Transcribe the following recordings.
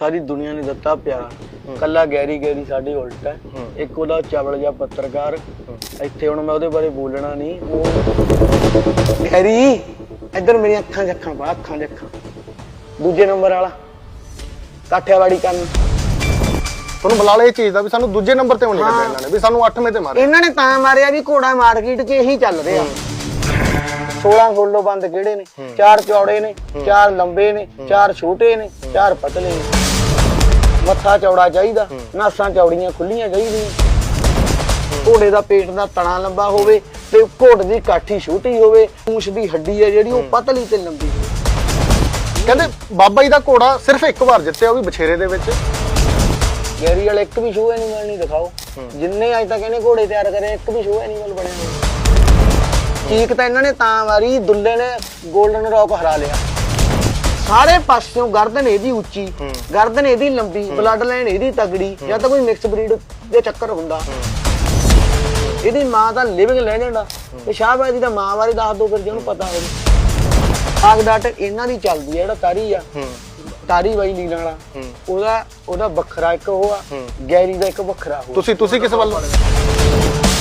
ਸਾਰੀ ਦੁਨੀਆ ਨੇ ਦਿੱਤਾ ਪਿਆਰ ਕੱਲਾ ਗੈਰੀ ਗੈਰੀ ਸਾਡੇ ਉਲਟ ਹੈ। ਇੱਕ ਉਹਦਾ ਚਵਲ ਜਿਹਾ ਪੱਤਰਕਾਰ। ਇੱਥੇ ਹੁਣ ਮੈਂ ਉਹਦੇ ਬਾਰੇ ਬੋਲਣਾ ਨਹੀਂ। ਉਹ ਗੈਰੀ ਇੱਧਰ ਮੇਰੀਆਂ ਅੱਖਾਂ 'ਚ ਅੱਖਾਂ ਪਾ ਅੱਖਾਂ 'ਚ ਅੱਖਾਂ ਦੂਜੇ ਨੰਬਰ ਵਾਲਾ ਕਾਠਿਆਵਾੜੀ ਕਰਨ ਤੁਹਾਨੂੰ ਬੁਲਾ ਲਿਆ ਇਹ ਚੀਜ਼ ਦਾ ਵੀ ਸਾਨੂੰ ਦੂਜੇ ਨੰਬਰ ਤੇ ਹੋਣੀ ਕੱਢਿਆ ਇਹਨਾਂ ਨੇ ਵੀ ਸਾਨੂੰ 8ਵੇਂ ਤੇ ਮਾਰੇ ਇਹਨਾਂ ਨੇ ਤਾਂ ਮਾਰਿਆ ਵੀ ਘੋੜਾ ਮਾਰਕੀਟ 'ਚ ਇਹੀ ਚੱਲ ਰਿਹਾ। 16 ਸੋਲੋ ਬੰਦ ਕਿਹੜੇ ਨੇ? ਚਾਰ ਚੌੜੇ ਨੇ ਚਾਰ ਲੰਬੇ ਨੇ ਚਾਰ ਛੋਟੇ ਨੇ ਚਾਰ ਪਤਲੇ ਨੇ। ਮੱਥਾ ਚੌੜਾ ਚਾਹੀਦਾ ਨਾਸਾਂ ਚੌੜੀਆਂ ਖੁੱਲੀਆਂ ਚਾਹੀਦੀਆਂ। ਘੋੜੇ ਦਾ ਪੇਟ ਦਾ ਤਣਾ ਲੰਬਾ ਹੋਵੇ ਤੇ ਘੋੜ ਦੀ ਕਾਠੀ ਛੋਟੀ ਹੋਵੇ ਪੂੰਛ ਦੀ ਹੱਡੀ ਹੈ ਜਿਹੜੀ ਉਹ ਪਤਲੀ ਤੇ ਲੰਬੀ ਹੋਵੇ। ਕਹਿੰਦੇ ਬਾਬਾ ਜੀ ਦਾ ਘੋੜਾ ਸਿਰਫ ਇੱਕ ਵਾਰ ਜਿੱਤਿਆ ਉਹ ਵੀ ਬਛੇਰੇ ਦੇ ਵਿੱਚ। ਗੈਰੀ ਵਾਲੇ ਇੱਕ ਵੀ ਸ਼ੋਅ ਐਨੀਮਲ ਨਹੀਂ ਦਿਖਾਓ। ਜਿੰਨੇ ਅੱਜ ਤੱਕ ਇਹਨੇ ਘੋੜੇ ਤਿਆਰ ਕਰੇ ਇੱਕ ਵੀ ਸ਼ੋਅ ਐਨੀਮਲ ਬਣਿਆ ਹੋਇਆ। ਚੀਕ ਤਾਂ ਇਹਨਾਂ ਨੇ ਤਾਂ ਮਾਰੀ ਦੁੱਲੇ ਨੇ 골ਡਨ ਰੌਕ ਹਰਾ ਲਿਆ। ਸਾਰੇ ਪਾਸਿਓਂ ਗਰਦਨ ਇਹਦੀ ਉੱਚੀ ਗਰਦਨ ਇਹਦੀ ਲੰਬੀ ਬਲੱਡ ਲਾਈਨ ਇਹਦੀ ਤਗੜੀ ਜਾਂ ਤਾਂ ਕੋਈ ਮਿਕਸ ਬਰੀਡ ਦੇ ਚੱਕਰ ਹੁੰਦਾ। ਇਹਦੀ ਮਾਂ ਤਾਂ ਲਿਵਿੰਗ ਲੈਜੈਂਡ ਆ। ਤੇ ਸ਼ਾਹਬਾਦੀ ਦਾ ਮਾਂ ਬਾਰੇ ਦੱਸ ਦੋ ਫਿਰ ਜਿਹਨੂੰ ਪਤਾ ਹੋਵੇ। ਆਗ ਡਾਟ ਇਹਨਾਂ ਦੀ ਚੱਲਦੀ ਹੈ ਜਿਹੜਾ ਤਾਰੀ ਆ। ਤਾਰੀ ਬਾਈ ਲੀਲਾ ਵਾਲਾ। ਉਹਦਾ ਉਹਦਾ ਵੱਖਰਾ ਇੱਕ ਉਹ ਆ। ਗੈਰੀ ਦਾ ਇੱਕ ਵੱਖਰਾ ਹੋ ਤੁਸੀਂ ਤੁਸੀਂ ਕਿਸ ਵੱਲ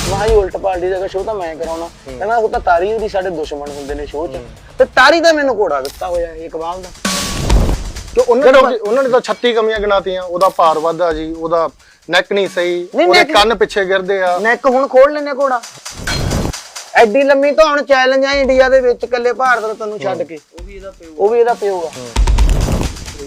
ਵਾਹੀ ਉਲਟ ਪਾਲਟੀ ਦਾ ਸ਼ੋਅ ਤਾਂ ਮੈਂ ਕਰਾਉਣਾ। ਕਹਿੰਦਾ ਉਹ ਤਾਂ ਤਾਰੀ ਉਹਦੀ ਸਾਡੇ ਦੁਸ਼ਮਣ ਹੁੰਦੇ ਨੇ ਸ਼ੋਅ 'ਚ। ਤੇ ਤਾਰੀ ਦਾ ਮੈਨੂੰ ਘੋੜਾ ਦਿੱਤਾ ਹੋਇਆ ਇਹ ਇਕਬਾਲ ਦਾ। ਕਿ ਉਹਨਾਂ ਨੇ ਉਹਨਾਂ ਨੇ ਤਾਂ 36 ਕਮੀਆਂ ਗਿਣਾਤੀਆਂ ਉਹਦਾ ਭਾਰ ਵੱਧਾ ਜੀ ਉਹਦਾ ਨੈਕ ਨਹੀਂ ਸਹੀ ਉਹਦੇ ਕੰਨ ਪਿੱਛੇ ਗਿਰਦੇ ਆ। ਨੈਕ ਹੁਣ ਖੋਲ ਲੈਨੇ ਘੋੜਾ। ਐਡੀ ਲੰਮੀ ਤਾਂ ਹੁਣ ਚੈਲੰਜ ਆ ਇੰਡੀਆ ਦੇ ਵਿੱਚ ਇਕੱਲੇ ਭਾਰਤ ਰਤਨ ਨੂੰ ਛੱਡ ਕੇ। ਉਹ ਵੀ ਇਹਦਾ ਪਿਓ ਉਹ ਵੀ ਇਹਦਾ ਪਿਓ ਆ।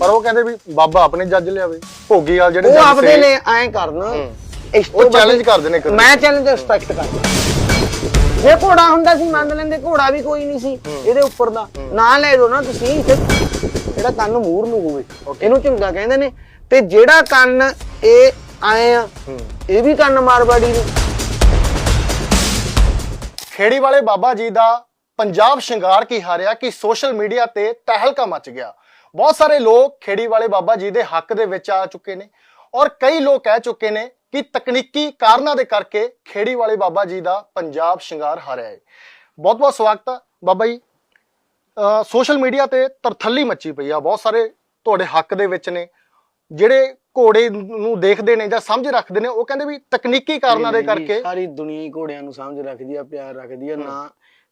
ਪਰ ਉਹ ਕਹਿੰਦੇ ਵੀ ਬਾਬਾ ਆਪਣੇ ਜੱਜ ਲਿਆਵੇ ਭੋਗੀ ਵਾਲ ਜਿਹੜੇ ਉਹ ਆਪਦੇ ਲਈ ਐਂ ਕਰਨ। ਇਸ ਤੋਂ ਉਹ ਵੱਡੀ- ਚੈਲੰਜ ਕਰਦੇ ਨੇ ਇੱਕ ਦੂਜੇ ਮੈਂ ਚੈਲੰਜ ਰਿਸਪੈਕਟ ਕਰਦਾ ਜੇ ਘੋੜਾ ਹੁੰਦਾ ਸੀ ਮੰਨ ਲੈਂਦੇ ਘੋੜਾ ਵੀ ਕੋਈ ਨਹੀਂ ਸੀ ਇਹਦੇ ਉੱਪਰ ਦਾ। ਨਾਂ ਲੈ ਦੋ ਨਾ ਤੁਸੀਂ ਜਿਹੜਾ ਕੰਨ ਮੂਰ ਨੂੰ ਹੋਵੇ। ਇਹਨੂੰ ਝੁੰਗਾ ਕਹਿੰਦੇ ਨੇ। ਤੇ ਜਿਹੜਾ ਕੰਨ ਇਹ ਆਏ ਆ ਇਹ ਵੀ ਕੰਨ ਮਾਰਵਾੜੀ ਨੇ। ਖੇੜੀ ਵਾਲੇ ਬਾਬਾ ਜੀ ਦਾ ਪੰਜਾਬ ਸ਼ਿੰਗਾਰ ਕੀ ਹਾਰਿਆ ਕਿ ਸੋਸ਼ਲ ਮੀਡੀਆ ਤੇ ਤਹਿਲਕਾ ਮਚ ਗਿਆ। ਬਹੁਤ ਸਾਰੇ ਲੋਕ ਖੇੜੀ ਵਾਲੇ ਬਾਬਾ ਜੀ ਦੇ ਹੱਕ ਦੇ ਵਿੱਚ ਆ ਚੁੱਕੇ ਨੇ ਔਰ ਕਈ ਲੋਕ ਕਹਿ ਚੁੱਕੇ ਨੇ ਕਿ ਤਕਨੀਕੀ ਕਾਰਨਾਂ ਦੇ ਕਰਕੇ ਖੇੜੀ ਵਾਲੇ ਬਾਬਾ ਜੀ ਦਾ ਪੰਜਾਬ ਸ਼ਿੰਗਾਰ ਹਾਰਿਆ ਹੈ ਬਹੁਤ ਬਹੁਤ ਸਵਾਗਤ ਹੈ ਬਾਬਾ ਜੀ। ਸੋਸ਼ਲ ਮੀਡੀਆ ਤੇ ਤਰਥੱਲੀ ਮੱਚੀ ਪਈ ਆ ਬਹੁਤ ਸਾਰੇ ਤੁਹਾਡੇ ਹੱਕ ਦੇ ਵਿੱਚ ਨੇ। ਜਿਹੜੇ ਘੋੜੇ ਨੂੰ ਦੇਖਦੇ ਨੇ ਜਾਂ ਸਮਝ ਰੱਖਦੇ ਨੇ ਉਹ ਕਹਿੰਦੇ ਵੀ ਤਕਨੀਕੀ ਕਾਰਨਾਂ ਦੇ ਕਰਕੇ ਸਾਰੀ ਦੁਨੀਆ ਹੀ ਘੋੜਿਆਂ ਨੂੰ ਸਮਝ ਰੱਖਦੀ ਆ ਪਿਆਰ ਰੱਖਦੀ ਆ ਨਾ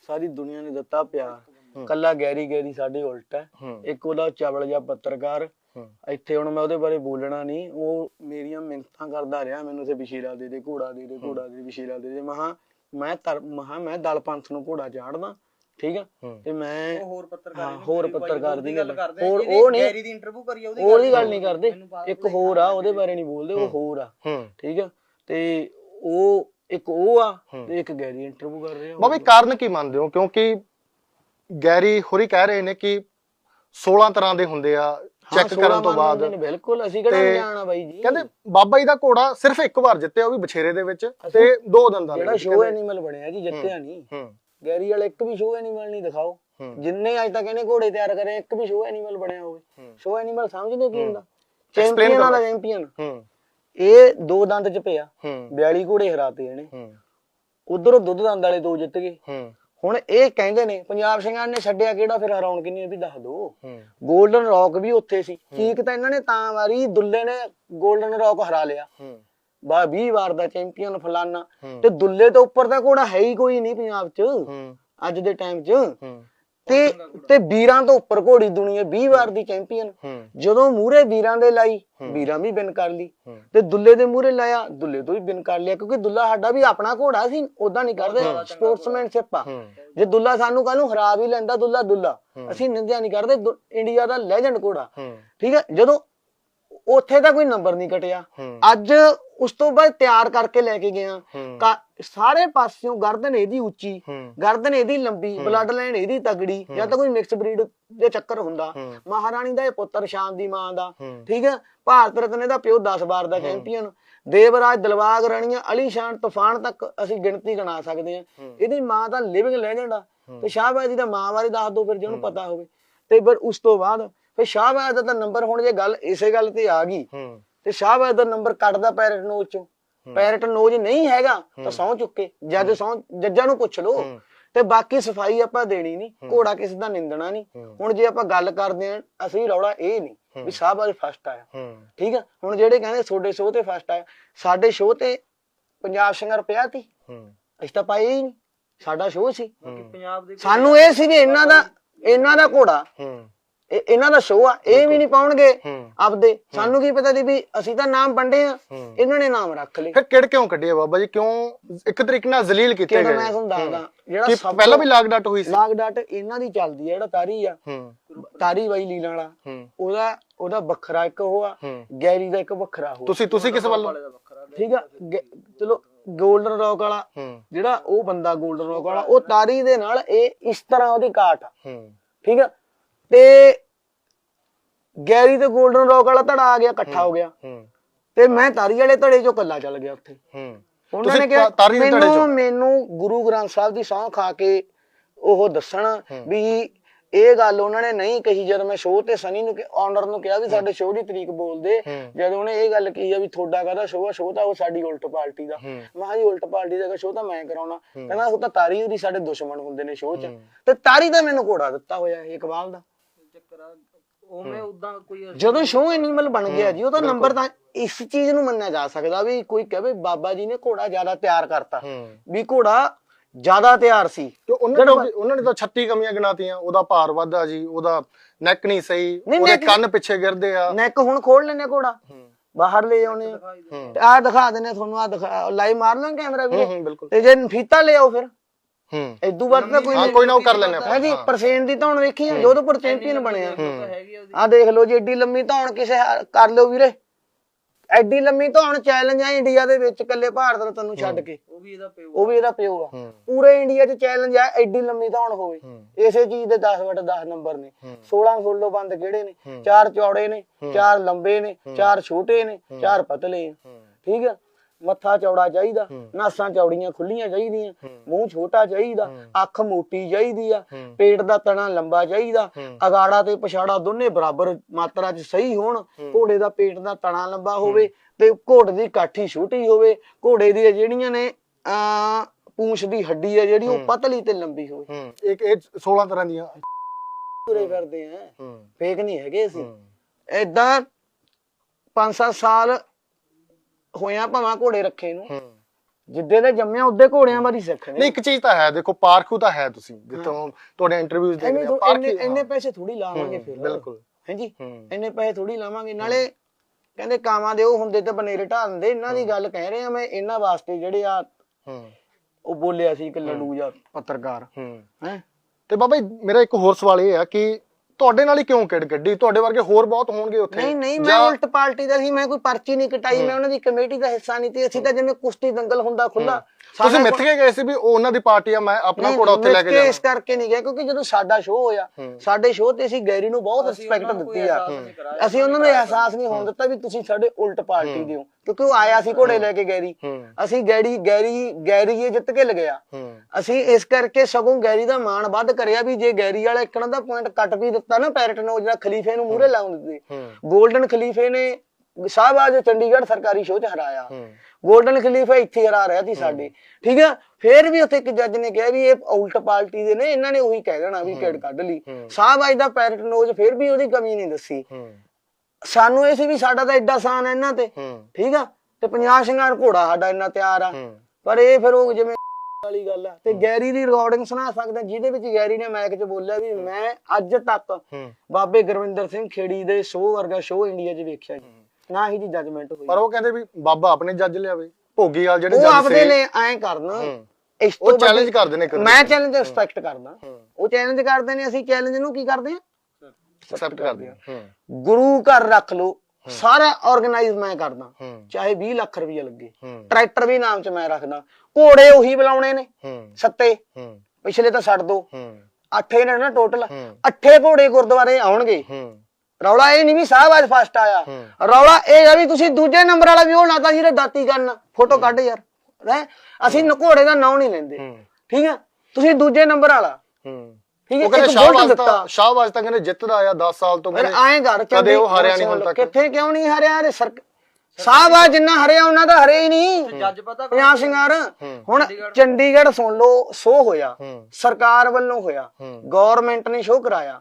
ਸਾਰੀ ਦੁਨੀਆ ਨੇ ਦਿੱਤਾ ਪਿਆਰ। ਕੱਲਾ ਗੈਰੀ ਗੈਰੀ ਸਾਡੇ ਉਲਟ ਹੈ। ਇੱਕ ਉਹਦਾ ਚਵਲ ਜਿਹਾ ਪੱਤਰਕਾਰ। ਇੱਥੇ ਹੁਣ ਮੈਂ ਉਹਦੇ ਬਾਰੇ ਬੋਲਣਾ ਨਹੀਂ ਉਹ ਮੇਰੀਆਂ ਮਿੰਨਤਾਂ ਕਰਦਾ ਰਿਹਾ ਮੈਨੂੰ ਤੇ ਵਿਸ਼ੇਰਾ ਦੇ ਦੇ ਘੋੜਾ ਦੇ ਦੇ ਘੋੜਾ ਦੇ ਦੇ ਵਿਸ਼ੇਰਾ ਦੇ ਦੇ। ਮਹਾ ਮੈਂ ਤਰ ਮਹਾ ਮੈਂ ਦਲ ਪੰਥ ਨੂੰ ਘੋੜਾ ਚਾੜਦਾ ਠੀਕ ਆ? ਹੂੰ। ਤੇ ਮੈਂ ਹੋਰ ਪੱਤਰਕਾਰ ਹਾਂ, ਹੋਰ ਪੱਤਰਕਾਰ ਦੀ ਗੱਲ ਕਰਦੇ ਹੋਰ ਉਹ ਨਹੀਂ ਗੈਰੀ ਦੀ ਇੰਟਰਵਿਊ ਕਰੀ ਆ ਉਹਦੀ ਉਹਦੀ ਗੱਲ ਨਹੀਂ ਕਰਦੇ। ਇੱਕ ਹੋਰ ਆ ਉਹਦੇ ਬਾਰੇ ਨਹੀਂ ਬੋਲਦੇ ਉਹ ਹੋਰ ਆ ਠੀਕ ਆ? ਤੇ ਉਹ ਇੱਕ ਉਹ ਆ ਤੇ ਇੱਕ ਗੈਰੀ ਇੰਟਰਵਿਊ ਕਰ ਰਿਹਾ ਬਾਬੇ ਕਾਰਨ ਕੀ ਮੰਨਦੇ ਹੋ? ਕਿਉਂਕਿ ਗੈਰੀ ਹੋਰੀ ਕਹਿ ਰਹੇ ਨੇ ਕਿ 16 ਤਰ੍ਹਾਂ ਦੇ ਹੁੰਦੇ ਆ ਚੈੱਕ ਕਰਨ ਤੋਂ ਬਾਅਦ ਬਿਲਕੁਲ ਅਸੀਂ ਕਿਹੜਾ ਜਾਣਾ ਬਾਈ ਜੀ। ਕਹਿੰਦੇ ਬਾਬਾ ਜੀ ਦਾ ਘੋੜਾ ਸਿਰਫ ਇੱਕ ਵਾਰ ਜਿੱਤਿਆ ਉਹ ਵੀ ਬਛੇਰੇ ਦੇ ਵਿੱਚ ਤੇ ਦੋ ਦੰਦਾਂ ਦੇ ਜਿਹੜਾ ਸ਼ੋਅ ਐਨੀਮਲ ਬਣਿਆ ਜੀ ਜਿੱਤਿਆ ਨਹੀਂ। ਹੂੰ। ਗੈਰੀ ਵਾਲਾ ਇੱਕ ਵੀ ਸ਼ੋਅ ਐਨੀਮਲ ਨਹੀਂ ਦਿਖਾਓ। ਜਿੰਨੇ ਅੱਜ ਤੱਕ ਇਹਨੇ ਘੋੜੇ ਤਿਆਰ ਕਰੇ ਇੱਕ ਵੀ ਸ਼ੋਅ ਐਨੀਮਲ ਬਣਿਆ ਹੋਵੇ। ਸ਼ੋਅ ਐਨੀਮਲ ਸਮਝਦੇ ਕੀ ਹੁੰਦਾ? ਚੈਂਪੀਅਨ। ਵਾਲਾ ਚੈਂਪੀਅਨ ਹੂੰ। ਇਹ ਦੋ ਦੰਦ ਚ ਪਿਆ। ਹੂੰ। 42 ਘੋੜੇ ਹਰਾਤੇ ਇਹਨੇ। ਉਧਰੋਂ ਦੁੱਧ ਦੰਦ ਵਾਲੇ ਦੋ ਜਿੱਤ ਗਏ। ਹੂੰ। ਹੁਣ ਇਹ ਕਹਿੰਦੇ ਨੇ ਪੰਜਾਬ ਸਿੰਘਾਂ ਨੇ ਛੱਡਿਆ ਕਿਹੜਾ ਫਿਰ ਹਰਾਉਣ ਕਿੰਨੀ ਵੀ ਦੱਸ ਦੋ। ਹੂੰ। 골ਡਨ ਰੌਕ ਵੀ ਉੱਥੇ ਸੀ। ਚੀਕ ਤਾਂ ਇਹਨਾਂ ਨੇ ਤਾਂ ਮਾਰੀ ਦੁੱਲੇ ਨੇ 골ਡਨ ਰੌਕ ਹਰਾ ਲਿਆ। ਬਾ 20 ਵਾਰ ਦਾ ਚੈਂਪੀਅਨ ਫਲਾਨਾ। ਤੇ ਦੁੱਲੇ ਤੋਂ ਉੱਪਰ ਦਾ ਘੋੜਾ ਹੈ ਹੀ ਕੋਈ ਨਹੀਂ ਪੰਜਾਬ 'ਚ। ਅੱਜ ਦੇ ਟਾਈਮ 'ਚ। ਤੇ ਤੇ ਵੀਰਾਂ ਤੋਂ ਉੱਪਰ ਘੋੜੀ ਦੁਨੀਆ 20 ਵਾਰ ਦੀ ਚੈਂਪੀਅਨ। ਜਦੋਂ ਮੂਰੇ ਵੀਰਾਂ ਦੇ ਲਾਈ ਵੀਰਾਂ ਵੀ ਬਿਨ ਕਰ ਲਈ। ਤੇ ਦੁੱਲੇ ਦੇ ਮੂਰੇ ਲਾਇਆ ਦੁੱਲੇ ਤੋਂ ਵੀ ਬਿਨ ਕਰ ਲਿਆ ਕਿਉਂਕਿ ਦੁੱਲਾ ਸਾਡਾ ਵੀ ਆਪਣਾ ਘੋੜਾ ਸੀ ਉਦਾਂ ਨਹੀਂ ਕਰਦੇ। ਸਪੋਰਟਸਮੈਨਸ਼ਿਪ ਆ। ਜੇ ਦੁੱਲਾ ਸਾਨੂੰ ਕੱਲ ਨੂੰ ਹਰਾ ਵੀ ਲੈਂਦਾ ਦੁੱਲਾ ਦੁੱਲਾ ਅਸੀਂ ਨਿੰਦਿਆ ਨਹੀਂ ਕਰਦੇ ਇੰਡੀਆ ਦਾ ਲੈਜੈਂਡ ਘੋੜਾ। ਠੀਕ ਹੈ? ਜਦੋਂ ਉੱਥੇ ਤਾਂ ਕੋਈ ਨੰਬਰ ਨਹੀਂ ਕਟਿਆ। ਅੱਜ ਉਸ ਤੋਂ ਬਾਅਦ ਤਿਆਰ ਕਰਕੇ ਲੈ ਕੇ ਗਿਆ ਸਾਰੇ ਪਾਸਿਓਂ ਗਰਦਨ ਇਹਦੀ ਉੱਚੀ। ਗਰਦਨ ਇਹਦੀ ਲੰਬੀ ਬਲੱਡ ਲਾਈਨ ਇਹਦੀ ਤਗੜੀ ਜਾਂ ਤਾਂ ਕੋਈ ਮਿਕਸ ਬਰੀਡ ਦੇ ਚੱਕਰ ਹੁੰਦਾ। ਮਹਾਰਾਣੀ ਦਾ ਇਹ ਪੁੱਤਰ ਸ਼ਾਮ ਦੀ ਮਾਂ ਦਾ। ਠੀਕ ਹੈ ਭਾਰਤ ਰਤਨ ਇਹਦਾ ਪਿਓ 10 ਵਾਰ ਦਾ ਚੈਂਪੀਅਨ ਦੇਵਰਾਜ ਦਿਲਬਾਗ ਰਾਣੀਆਂ ਅਲੀ ਸ਼ਾਨ ਤੂਫਾਨ ਤੱਕ ਅਸੀਂ ਗਿਣਤੀ ਗਣਾ ਸਕਦੇ ਹਾਂ। ਇਹਦੀ ਮਾਂ ਤਾਂ ਲਿਵਿੰਗ ਲੈਜੈਂਡ ਆ। ਤੇ ਸ਼ਾਹਬਾਜ਼ੀ ਦਾ ਮਾਂ ਬਾਰੇ ਦੱਸ ਦੋ ਫਿਰ ਜਿਹਨੂੰ ਪਤਾ ਹੋਵੇ। ਤੇ ਫਿਰ ਉਸ ਤੋਂ ਬਾਅਦ ਫਿਰ ਸ਼ਾਹਬਾਜ਼ ਦਾ ਤਾਂ ਨੰਬਰ ਹੁਣ ਜੇ ਗੱਲ ਇਸੇ ਗੱਲ ਤੇ ਆ ਗਈ ਤੇ ਸ਼ਾਹਬਾਜ਼ ਦਾ ਨੰਬਰ ਕੱਟਦਾ ਪੈਰਟ ਨੋਜ ਚੋਂ। ਪੈਰਟ ਨੋਜ ਨਹੀਂ ਹੈਗਾ ਤਾਂ ਸੌ ਚੁੱਕੇ ਜੱਜ ਸੌ ਜੱਜਾਂ ਨੂੰ ਪੁੱਛ ਲਓ। ਤੇ ਬਾਕੀ ਸਫ਼ਾਈ ਆਪਾਂ ਦੇਣੀ ਨਹੀਂ ਘੋੜਾ ਕਿਸੇ ਦਾ ਨਿੰਦਣਾ ਨਹੀਂ। ਹੁਣ ਜੇ ਆਪਾਂ ਗੱਲ ਕਰਦੇ ਆਂ ਅਸੀਂ ਰੌਲਾ ਇਹ ਨਹੀਂ ਵੀ ਸਾਹਿਬ ਫਸਟ ਆਇਆ। ਠੀਕ ਆ? ਹੁਣ ਜਿਹੜੇ ਕਹਿੰਦੇ ਤੁਹਾਡੇ ਸ਼ੋਅ ਤੇ ਫਸਟ ਆਇਆ ਸਾਡੇ ਸ਼ੋਅ ਤੇ ਪੰਜਾਬ ਸਿੰਗਰ ਪਿਆ ਤੀ ਹੂੰ। ਅਸੀਂ ਤਾਂ ਪਾਏ ਹੀ ਨਹੀਂ। ਸਾਡਾ ਸ਼ੋਅ ਸੀ। ਪੰਜਾਬ ਦੇ ਸਾਨੂੰ ਇਹ ਸੀ ਵੀ ਇਹਨਾਂ ਦਾ ਇਹਨਾਂ ਦਾ ਘੋੜਾ। ਇਹਨਾਂ ਦਾ ਸ਼ੋਅ ਆ ਇਹ ਵੀ ਨਹੀਂ ਪਾਉਣਗੇ। ਆਪਦੇ। ਸਾਨੂੰ ਕੀ ਪਤਾ ਸੀ ਵੀ ਅਸੀਂ ਤਾਂ ਨਾਮ ਵੰਡੇ ਆ। ਇਹਨਾਂ ਨੇ ਨਾਮ ਰੱਖ ਲਏ। ਫਿਰ ਕਿਹੜ ਕਿਉਂ ਕੱਢਿਆ ਬਾਬਾ ਜੀ? ਕਿਉਂ ਇੱਕ ਤਰੀਕੇ ਨਾਲ ਜ਼ਲੀਲ ਕੀਤੇ ਗਏ? ਮੈਂ ਤੁਹਾਨੂੰ ਦੱਸਦਾ ਜਿਹੜਾ ਸਭ ਪਹਿਲਾਂ ਵੀ ਲਾਗ ਡਾਟ ਹੋਈ ਸੀ। ਲਾਗ ਡਾਟ ਇਹਨਾਂ ਦੀ ਚੱਲਦੀ ਆ ਜਿਹੜਾ ਤਾਰੀ ਆ। ਤਾਰੀ ਬਾਈ ਲੀਲਾਂ ਵਾਲਾ। ਉਹਦਾ ਉਹਦਾ ਵੱਖਰਾ ਇੱਕ ਉਹ ਆ ਗੈਰੀ ਦਾ ਇੱਕ ਵੱਖਰਾ ਹੋ ਤੁਸੀਂ ਤੁਸੀਂ ਕਿਸ ਵੱਲੋਂ? ਠੀਕ ਆ ਚਲੋ 골ਡਨ ਰੌਕ ਵਾਲਾ ਜਿਹੜਾ ਉਹ ਬੰਦਾ 골ਡਨ ਰੌਕ ਵਾਲਾ ਉਹ ਤਾਰੀ ਦੇ ਨਾਲ ਇਹ ਇਸ ਤਰ੍ਹਾਂ ਉਹਦੀ ਕਾਟ ਠੀਕ ਆ? ਤੇ ਗੈਰੀ ਤੇ 골ਡਨ ਰੌਕ ਵਾਲਾ ਧੜਾ ਆ ਗਿਆ ਇਕੱਠਾ ਹੋ ਗਿਆ। ਹੂੰ ਤੇ ਮੈਂ ਤਾਰੀ ਵਾਲੇ ਧੜੇ ਚੋਂ ਕੱਲਾ ਚੱਲ ਗਿਆ ਉੱਥੇ। ਹੂੰ। ਉਹਨਾਂ ਨੇ ਕਿਹਾ ਮੈਨੂੰ ਮੈਨੂੰ ਗੁਰੂ ਗ੍ਰੰਥ ਸਾਹਿਬ ਦੀ ਸਹੁੰ ਖਾ ਕੇ ਉਹ ਦੱਸਣ ਵੀ ਇਹ ਗੱਲ ਉਹਨਾਂ ਨੇ ਨਹੀਂ ਕਹੀ ਜਦ ਮੈਂ ਸ਼ੋਅ ਤੇ ਸਨੀ ਨੂੰ ਆਨਰ ਨੂੰ ਕਿਹਾ ਵੀ ਸਾਡੇ ਸ਼ੋਅ ਦੀ ਤਰੀਕ ਬੋਲ ਦੇ ਹੂੰ। ਜਦ ਉਹਨੇ ਇਹ ਗੱਲ ਕਹੀ ਆ ਵੀ ਤੁਹਾਡਾ ਕਾਹਦਾ ਸ਼ੋਅ ਆ ਸ਼ੋਅ ਤਾਂ ਉਹ ਸਾਡੀ ਉਲਟ ਪਾਰਟੀ ਦਾ। ਮੈਂ ਕਿਹਾ ਜੀ ਉਲਟ ਪਾਰਟੀ ਦਾ ਸ਼ੋਅ ਤਾਂ ਮੈਂ ਕਰਾਉਣਾ। ਕਹਿੰਦਾ ਉਹ ਤਾਂ ਤਾਰੀ ਉਹਦੀ ਸਾਡੇ ਦੁਸ਼ਮਣ ਹੁੰਦੇ ਨੇ ਸ਼ੋਅ 'ਚ। ਤੇ ਤਾਰੀ ਦਾ ਮੈਨੂੰ ਘੋੜਾ ਦਿੱਤਾ ਹੋਇਆ ਇਹ ਇਕਬਾਲ ਦਾ। ਚੱਕਰ ਆ ਉਵੇਂ ਉਦਾਂ ਕੋਈ ਜਦੋਂ ਸ਼ੋਅ ਐਨੀਮਲ ਬਣ ਗਿਆ ਜੀ ਉਹਦਾ ਨੰਬਰ ਤਾਂ ਇਸ ਚੀਜ਼ ਨੂੰ ਮੰਨਿਆ ਜਾ ਸਕਦਾ ਵੀ ਕੋਈ ਕਹੇ ਬਾਬਾ ਜੀ ਨੇ ਘੋੜਾ ਜ਼ਿਆਦਾ ਤਿਆਰ ਕਰਤਾ। ਵੀ ਘੋੜਾ ਜ਼ਿਆਦਾ ਤਿਆਰ ਸੀ। ਤੇ ਉਹਨਾਂ ਨੇ ਉਹਨਾਂ ਨੇ ਤਾਂ 36 ਕਮੀਆਂ ਗਿਣਾਤੀਆਂ ਉਹਦਾ ਭਾਰ ਵੱਧਾ ਜੀ ਉਹਦਾ ਨੈਕ ਨਹੀਂ ਸਹੀ ਉਹਦੇ ਕੰਨ ਪਿੱਛੇ ਗਿਰਦੇ ਆ। ਨੈਕ ਹੁਣ ਖੋਲ ਲੈਨੇ ਘੋੜਾ। ਬਾਹਰ ਲੈ ਆਉਣੇ ਆਹ ਦਿਖਾ ਦਿੰਨੇ ਤੁਹਾਨੂੰ ਆਹ ਦਿਖਾ ਲਾਈਵ ਮਾਰ ਲਾਂ ਕੈਮਰਾ ਵੀ ਤੇ ਜੇ ਫੀਤਾ ਲੈ ਆਓ ਫਿਰ। ਹੂੰ। ਇਦੋਂ ਬਾਅਦ ਤਾਂ ਕੋਈ ਹਾਂ ਨਹੀਂ ਕੋਈ ਨਾ ਉਹ ਕਰ ਲੈਣੇ ਹੈ। ਜੀ ਪਰਸੈਂਟ ਦੀ ਧੌਣ ਵੇਖੀ ਆ ਜੋਧਪੁਰ ਚੈਂਪੀਅਨ ਬਣਿਆ ਹੈਗੀ ਆ। ਉਹਦੀ ਆਹ ਦੇਖ ਲਓ ਜੀ ਏਡੀ ਲੰਮੀ ਧੌਣ ਕਿਸੇ ਕਰ ਲਿਓ ਵੀਰੇ। ਐਡੀ ਲੰਮੀ ਧੌਣ ਚੈਲੰਜ ਆ ਇੰਡੀਆ ਦੇ ਵਿੱਚ ਇਕੱਲੇ ਭਾਰਤ ਰਤਨ ਨੂੰ ਛੱਡ ਕੇ। ਉਹ ਵੀ ਇਹਦਾ ਪਿਓ ਉਹ ਵੀ ਇਹਦਾ ਪਿਓ ਆ। ਪੂਰੇ ਇੰਡੀਆ 'ਚ ਚੈਲੰਜ ਆ ਐਡੀ ਲੰਮੀ ਧੌਣ ਹੋਵੇ। ਇਸੇ ਚੀਜ਼ ਦੇ 10 ਵਟ 10 ਨੰਬਰ ਨੇ। ਹੂੰ। 16 16 ਬੰਦ ਕਿਹੜੇ ਨੇ। ਚਾਰ ਚੌੜੇ ਨੇ ਚਾਰ ਲੰਬੇ ਨੇ ਚਾਰ ਛੋਟੇ ਨੇ ਚਾਰ ਪਤਲੇ ਨੇ। ਠੀਕ ਆ? ਮੱਥਾ ਚੌੜਾ ਚਾਹੀਦਾ। ਨਾਸਾਂ ਚੌੜੀਆਂ ਖੁੱਲੀਆਂ ਚਾਹੀਦੀਆਂ। ਮੂੰਹ ਛੋਟਾ ਚਾਹੀਦਾ। ਅੱਖ ਮੋਟੀ ਚਾਹੀਦੀ ਆ। ਪੇਟ ਦਾ ਤਣਾ ਲੰਬਾ ਚਾਹੀਦਾ। ਅਗਾੜਾ ਤੇ ਪਛਾੜਾ ਦੋਨੇ ਬਰਾਬਰ ਮਾਤਰਾ 'ਚ ਸਹੀ ਹੋਣ ਘੋੜੇ ਦਾ ਪੇਟ ਦਾ ਤਣਾ ਲੰਬਾ ਹੋਵੇ ਤੇ ਘੋੜੇ ਦੀ ਕਾਠੀ ਛੋਟੀ ਹੋਵੇ ਘੋੜੇ ਦੀਆਂ ਜਿਹੜੀਆਂ ਨੇ ਆ ਪੂੰਛ ਦੀ ਹੱਡੀ ਆ ਜਿਹੜੀ ਉਹ ਪਤਲੀ ਤੇ ਲੰਬੀ ਹੋਵੇ ਇੱਕ ਇਹ 16 ਤਰ੍ਹਾਂ ਦੀਆਂ ਤੁਰੇ ਫਿਰਦੇ ਆ ਫੇਕ ਨਹੀਂ ਹੈਗੇ ਅਸੀਂ ਏਦਾਂ 5-7 ਸਾਲ ਹੋਇਆ ਭਾਵੇਂ ਘੋੜੇ ਰੱਖੇ ਨੂੰ। ਹੂੰ। ਜਿੱਦੇ ਦੇ ਜੰਮਿਆ ਉਹਦੇ ਘੋੜਿਆਂ ਬਾਰੇ ਸਿੱਖਣੇ ਨਹੀਂ ਇੱਕ ਚੀਜ਼ ਤਾਂ ਹੈ ਦੇਖੋ ਪਾਰਖੂ ਤਾਂ ਹੈ ਤੁਸੀਂ। ਜਿੱਥੋਂ ਤੁਹਾਡੇ ਇੰਟਰਵਿਊਜ਼ ਦੇਖਦੇ ਆ ਪਾਰਖੀ ਇੰਨੇ ਪੈਸੇ ਥੋੜੀ ਲਾਵਾਂਗੇ ਫਿਰ। ਬਿਲਕੁਲ। ਹਾਂਜੀ? ਇੰਨੇ ਪੈਸੇ ਥੋੜੀ ਲਾਵਾਂਗੇ। ਨਾਲੇ ਕਹਿੰਦੇ ਕਾਵਾਂ ਦੇ ਉਹ ਹੁੰਦੇ ਤੇ ਬਨੇਰੇ ਢਾ ਦਿੰਦੇ। ਇਹਨਾਂ ਦੀ ਗੱਲ ਕਹਿ ਰਹੇ ਆ ਮੈਂ ਇਹਨਾਂ ਵਾਸਤੇ ਜਿਹੜੇ ਆ ਉਹ ਬੋਲਿਆ ਸੀ ਇੱਕ ਲੱਡੂ ਜਾਂ ਪੱਤਰਕਾਰ। ਹੂੰ। ਤੇ ਬਾਬਾ ਮੇਰਾ ਇੱਕ ਹੋਰ ਸਵਾਲ ਇਹ ਆ ਕਿ ਤੁਹਾਡੇ ਨਾਲ ਹੀ ਕਿਉਂ ਕਿੜ ਗੱਡੀ ਤੁਹਾਡੇ ਵਰਗੇ ਹੋਰ ਬਹੁਤ ਹੋਣਗੇ ਉੱਥੇ। ਨਹੀਂ ਨਹੀਂ ਮੈਂ ਉਲਟ ਪਾਰਟੀ ਦਾ ਸੀ ਮੈਂ ਕੋਈ ਪਰਚੀ ਨਹੀਂ ਕਟਾਈ ਮੈਂ ਉਹਨਾਂ ਦੀ ਕਮੇਟੀ ਦਾ ਹਿੱਸਾ ਨਹੀਂ ਤੇ ਅਸੀਂ ਤਾਂ ਜਿਵੇਂ ਕੁਸ਼ਤੀ ਦੰਗਲ ਹੁੰਦਾ ਖੁੱਲਾ ਤੁਸੀਂ ਮਿੱਥ ਕੇ ਗਏ ਸੀ ਵੀ ਉਹ ਉਹਨਾਂ ਦੀ ਪਾਰਟੀ ਆ ਮੈਂ ਆਪਣਾ ਘੋੜਾ ਉੱਥੇ ਲੈ ਕੇ ਇਸ ਜਾਣਾ। ਕਰਕੇ ਨਹੀਂ ਗਿਆ ਕਿਉਂਕਿ ਜਦੋਂ ਸਾਡਾ ਸ਼ੋਅ ਹੋਇਆ ਸਾਡੇ ਸ਼ੋਅ ਤੇ ਅਸੀਂ ਗੈਰੀ ਨੂੰ ਬਹੁਤ ਰਿਸਪੈਕਟ ਦਿੱਤੀ ਆ। ਅਸੀਂ ਉਹਨਾਂ ਨੂੰ ਅਹਿਸਾਸ ਨਹੀਂ ਹੋਣ ਦਿੱਤਾ ਵੀ ਤੁਸੀਂ ਸਾਡੇ ਉਲਟ ਪਾਰਟੀ ਦੇ ਹੋ ਕਿਉਂਕਿ ਉਹ ਆਇਆ ਸੀ ਘੋੜੇ ਲੈ ਕੇ ਗੈਰੀ। ਅਸੀਂ ਗੈਰੀ ਗੈਰੀ ਗੈਰੀ ਇਹ ਜਿੱਤ ਕੇ ਲਗਿਆ ਅਸੀਂ ਇਸ ਕਰਕੇ ਸਗੋਂ ਗੈਰੀ ਦਾ ਮਾਣ ਵੱਧ ਕਰਿਆ ਵੀ ਜੇ ਗੈਰੀ ਵਾਲਾ ਇੱਕਣ ਦਾ ਪੁਆਇੰਟ ਕੱਟ ਵੀ ਦਿੱਤਾ ਨਾ ਪੈਰਟ ਨੂੰ ਜਿਹੜਾ ਖਲੀਫੇ ਨੂੰ ਮੂਹਰੇ ਲਾਉਣ ਦਿੱਤੇ। 골ਡਨ ਖਲੀਫੇ ਨੇ ਸ਼ਾਹਬਾਜ਼ ਚੰਡੀਗੜ੍ਹ ਸਰਕਾਰੀ ਸ਼ੋਅ 'ਚ ਹਰਾਇਆ। ਹੂੰ। 골ਡਨ ਖਲੀਫਾ ਇੱਥੇ ਹਰਾ ਰਿਹਾ ਸੀ ਸਾਡੇ। ਠੀਕ ਆ? ਫੇਰ ਵੀ ਉੱਥੇ ਇੱਕ ਜੱਜ ਨੇ ਕਿਹਾ ਵੀ ਇਹ ਉਲਟ ਪਾਰਟੀ ਦੇ ਨੇ ਇਹਨਾਂ ਨੇ ਉਹੀ ਕਹਿ ਦੇਣਾ ਵੀ ਕਿਹੜ ਕੱਢ ਲਈ। ਸ਼ਾਹਬਾਜ਼ ਦਾ ਪੈਰਟ ਨੋਜ ਫੇਰ ਵੀ ਉਹਦੀ ਕਮੀ ਨਹੀਂ ਦੱਸੀ। ਸਾਨੂੰ ਇਹ ਸੀ ਵੀ ਸਾਡਾ ਤਾਂ ਐਡਾ ਆਸਾਨ ਹੈ ਇਹਨਾਂ ਤੇ। ਠੀਕ ਆ? ਤੇ ਪੰਜਾਬ ਸ਼ਿੰਗਾਰ ਘੋੜਾ ਸਾਡਾ ਇੰਨਾ ਤਿਆਰ ਆ। ਪਰ ਇਹ ਫਿਰ ਉਹ ਜਿਵੇਂ ਵਾਲੀ ਗੱਲ ਆ। ਤੇ ਗੈਰੀ ਦੀ ਰਿਕਾਰਡਿੰਗ ਸੁਣਾ ਸਕਦਾ ਜਿਹਦੇ ਵਿੱਚ ਗੈਰੀ ਨੇ ਮਾਈਕ 'ਚ ਬੋਲਿਆ ਵੀ ਮੈਂ ਅੱਜ ਤੱਕ ਬਾਬੇ ਗੁਰਵਿੰਦਰ ਸਿੰਘ ਖੇੜੀ ਦੇ ਸ਼ੋਅ ਵਰਗਾ ਸ਼ੋਅ ਇੰਡੀਆ 'ਚ ਵੇਖਿਆ ਜੀ। ਨਾ ਹੀ ਦੀ ਜੱਜਮੈਂਟ ਹੋਈ। ਪਰ ਉਹ ਕਹਿੰਦੇ ਵੀ ਬਾਬਾ ਆਪਣੇ ਜੱਜ ਲਿਆਵੇ ਭੋਗੀ ਵਾਲ ਜਿਹੜੇ ਉਹ ਜੱਜ ਆਪਦੇ ਸੀ। ਲਈ ਐਂ ਕਰਨਾ। ਇਸ ਉਹ ਤੋਂ ਚੈਲੰਜ ਕਰਦੇ ਨੇ ਮੈਂ ਚੈਲੰਜ ਰਿਸਪੈਕਟ ਕਰਦਾ। ਉਹ ਚੈਲੰਜ ਕਰਦੇ ਨੇ ਅਸੀਂ ਚੈਲੰਜ ਨੂੰ ਕੀ ਕਰਦੇ ਆ? ਐਕਸੈਪਟ ਕਰਦੇ ਆ। ਗੁਰੂ ਘਰ ਰੱਖ ਲਓ ਸਾਰਾ ਆਰਗੇਨਾਈਜ਼ ਮੈਂ ਕਰਦਾ। ਚਾਹੇ 20 ਲੱਖ ਰੁਪਏ ਲੱਗੇ। ਟਰੈਕਟਰ ਵੀ ਨਾਮ 'ਚ ਮੈਂ ਰੱਖਦਾ। ਘੋੜੇ ਉਹੀ ਬੁਲਾਉਣੇ ਨੇ। ਸੱਤੇ। ਪਿਛਲੇ ਤਾਂ ਛੱਡ ਦੋ। ਅੱਠੇ ਨੇ ਨਾ ਟੋਟਲ। ਅੱਠੇ ਘੋੜੇ ਗੁਰਦੁਆਰੇ ਆਉਣਗੇ। ਰੌਲਾ ਇਹ ਨਹੀਂ ਵੀ ਸਾਹਬਾਜ਼ ਫਸਟ ਆਇਆ। ਰੌਲਾ ਇਹ ਆ ਵੀ ਤੁਸੀਂ ਦੂਜੇ ਨੰਬਰ ਵਾਲਾ ਵੀ ਉਹ ਲਾਤਾ ਜਿਹੜੇ ਦਾਤੀ ਕਰਨ ਫੋਟੋ ਕੱਢ ਯਾਰ। ਹੈ? ਅਸੀਂ ਨ- ਘੋੜੇ ਦਾ ਨਾਂ ਨਹੀਂ ਲੈਂਦੇ। ਠੀਕ ਆ? ਤੁਸੀਂ ਦੂਜੇ ਨੰਬਰ ਵਾਲਾ। ਠੀਕ ਹੈ ਉਹ ਕਹਿੰਦੇ ਸ਼ਾਹਬਾਜ਼ ਦਿੱਤਾ ਤਾਂ ਸ਼ਾਹਬਾਜ਼ ਤਾਂ ਕਹਿੰਦੇ ਜਿੱਤਦਾ ਆ 10 ਸਾਲ ਤੋਂ ਫਿਰ ਕਹਿੰਦੇ ਐਂ ਕਰ ਕਦੇ ਉਹ ਹਾਰਿਆ ਨਹੀਂ ਹੁਣ ਤੱਕ। ਕਿੱਥੇ ਕਿਉਂ ਨਹੀਂ ਹਾਰਿਆ? ਅਰੇ ਸਰ ਸਾਹਿਬ ਜਿੰਨਾ ਹਰਿਆ ਉਹਨਾਂ ਦਾ ਹਰੇ ਹੀ ਨਹੀਂ। ਜੱਜ ਪਤਾ ਪੰਜਾਬ ਸਿੰਘਾਰ ਹੁਣ ਚੰਡੀਗੜ੍ਹ। ਸੁਣ ਲਓ ਸ਼ੋ ਹੋਇਆ। ਸਰਕਾਰ ਵੱਲੋਂ ਹੋਇਆ। ਗਵਰਨਮੈਂਟ ਨੇ ਸ਼ੋਅ ਕਰਾਇਆ।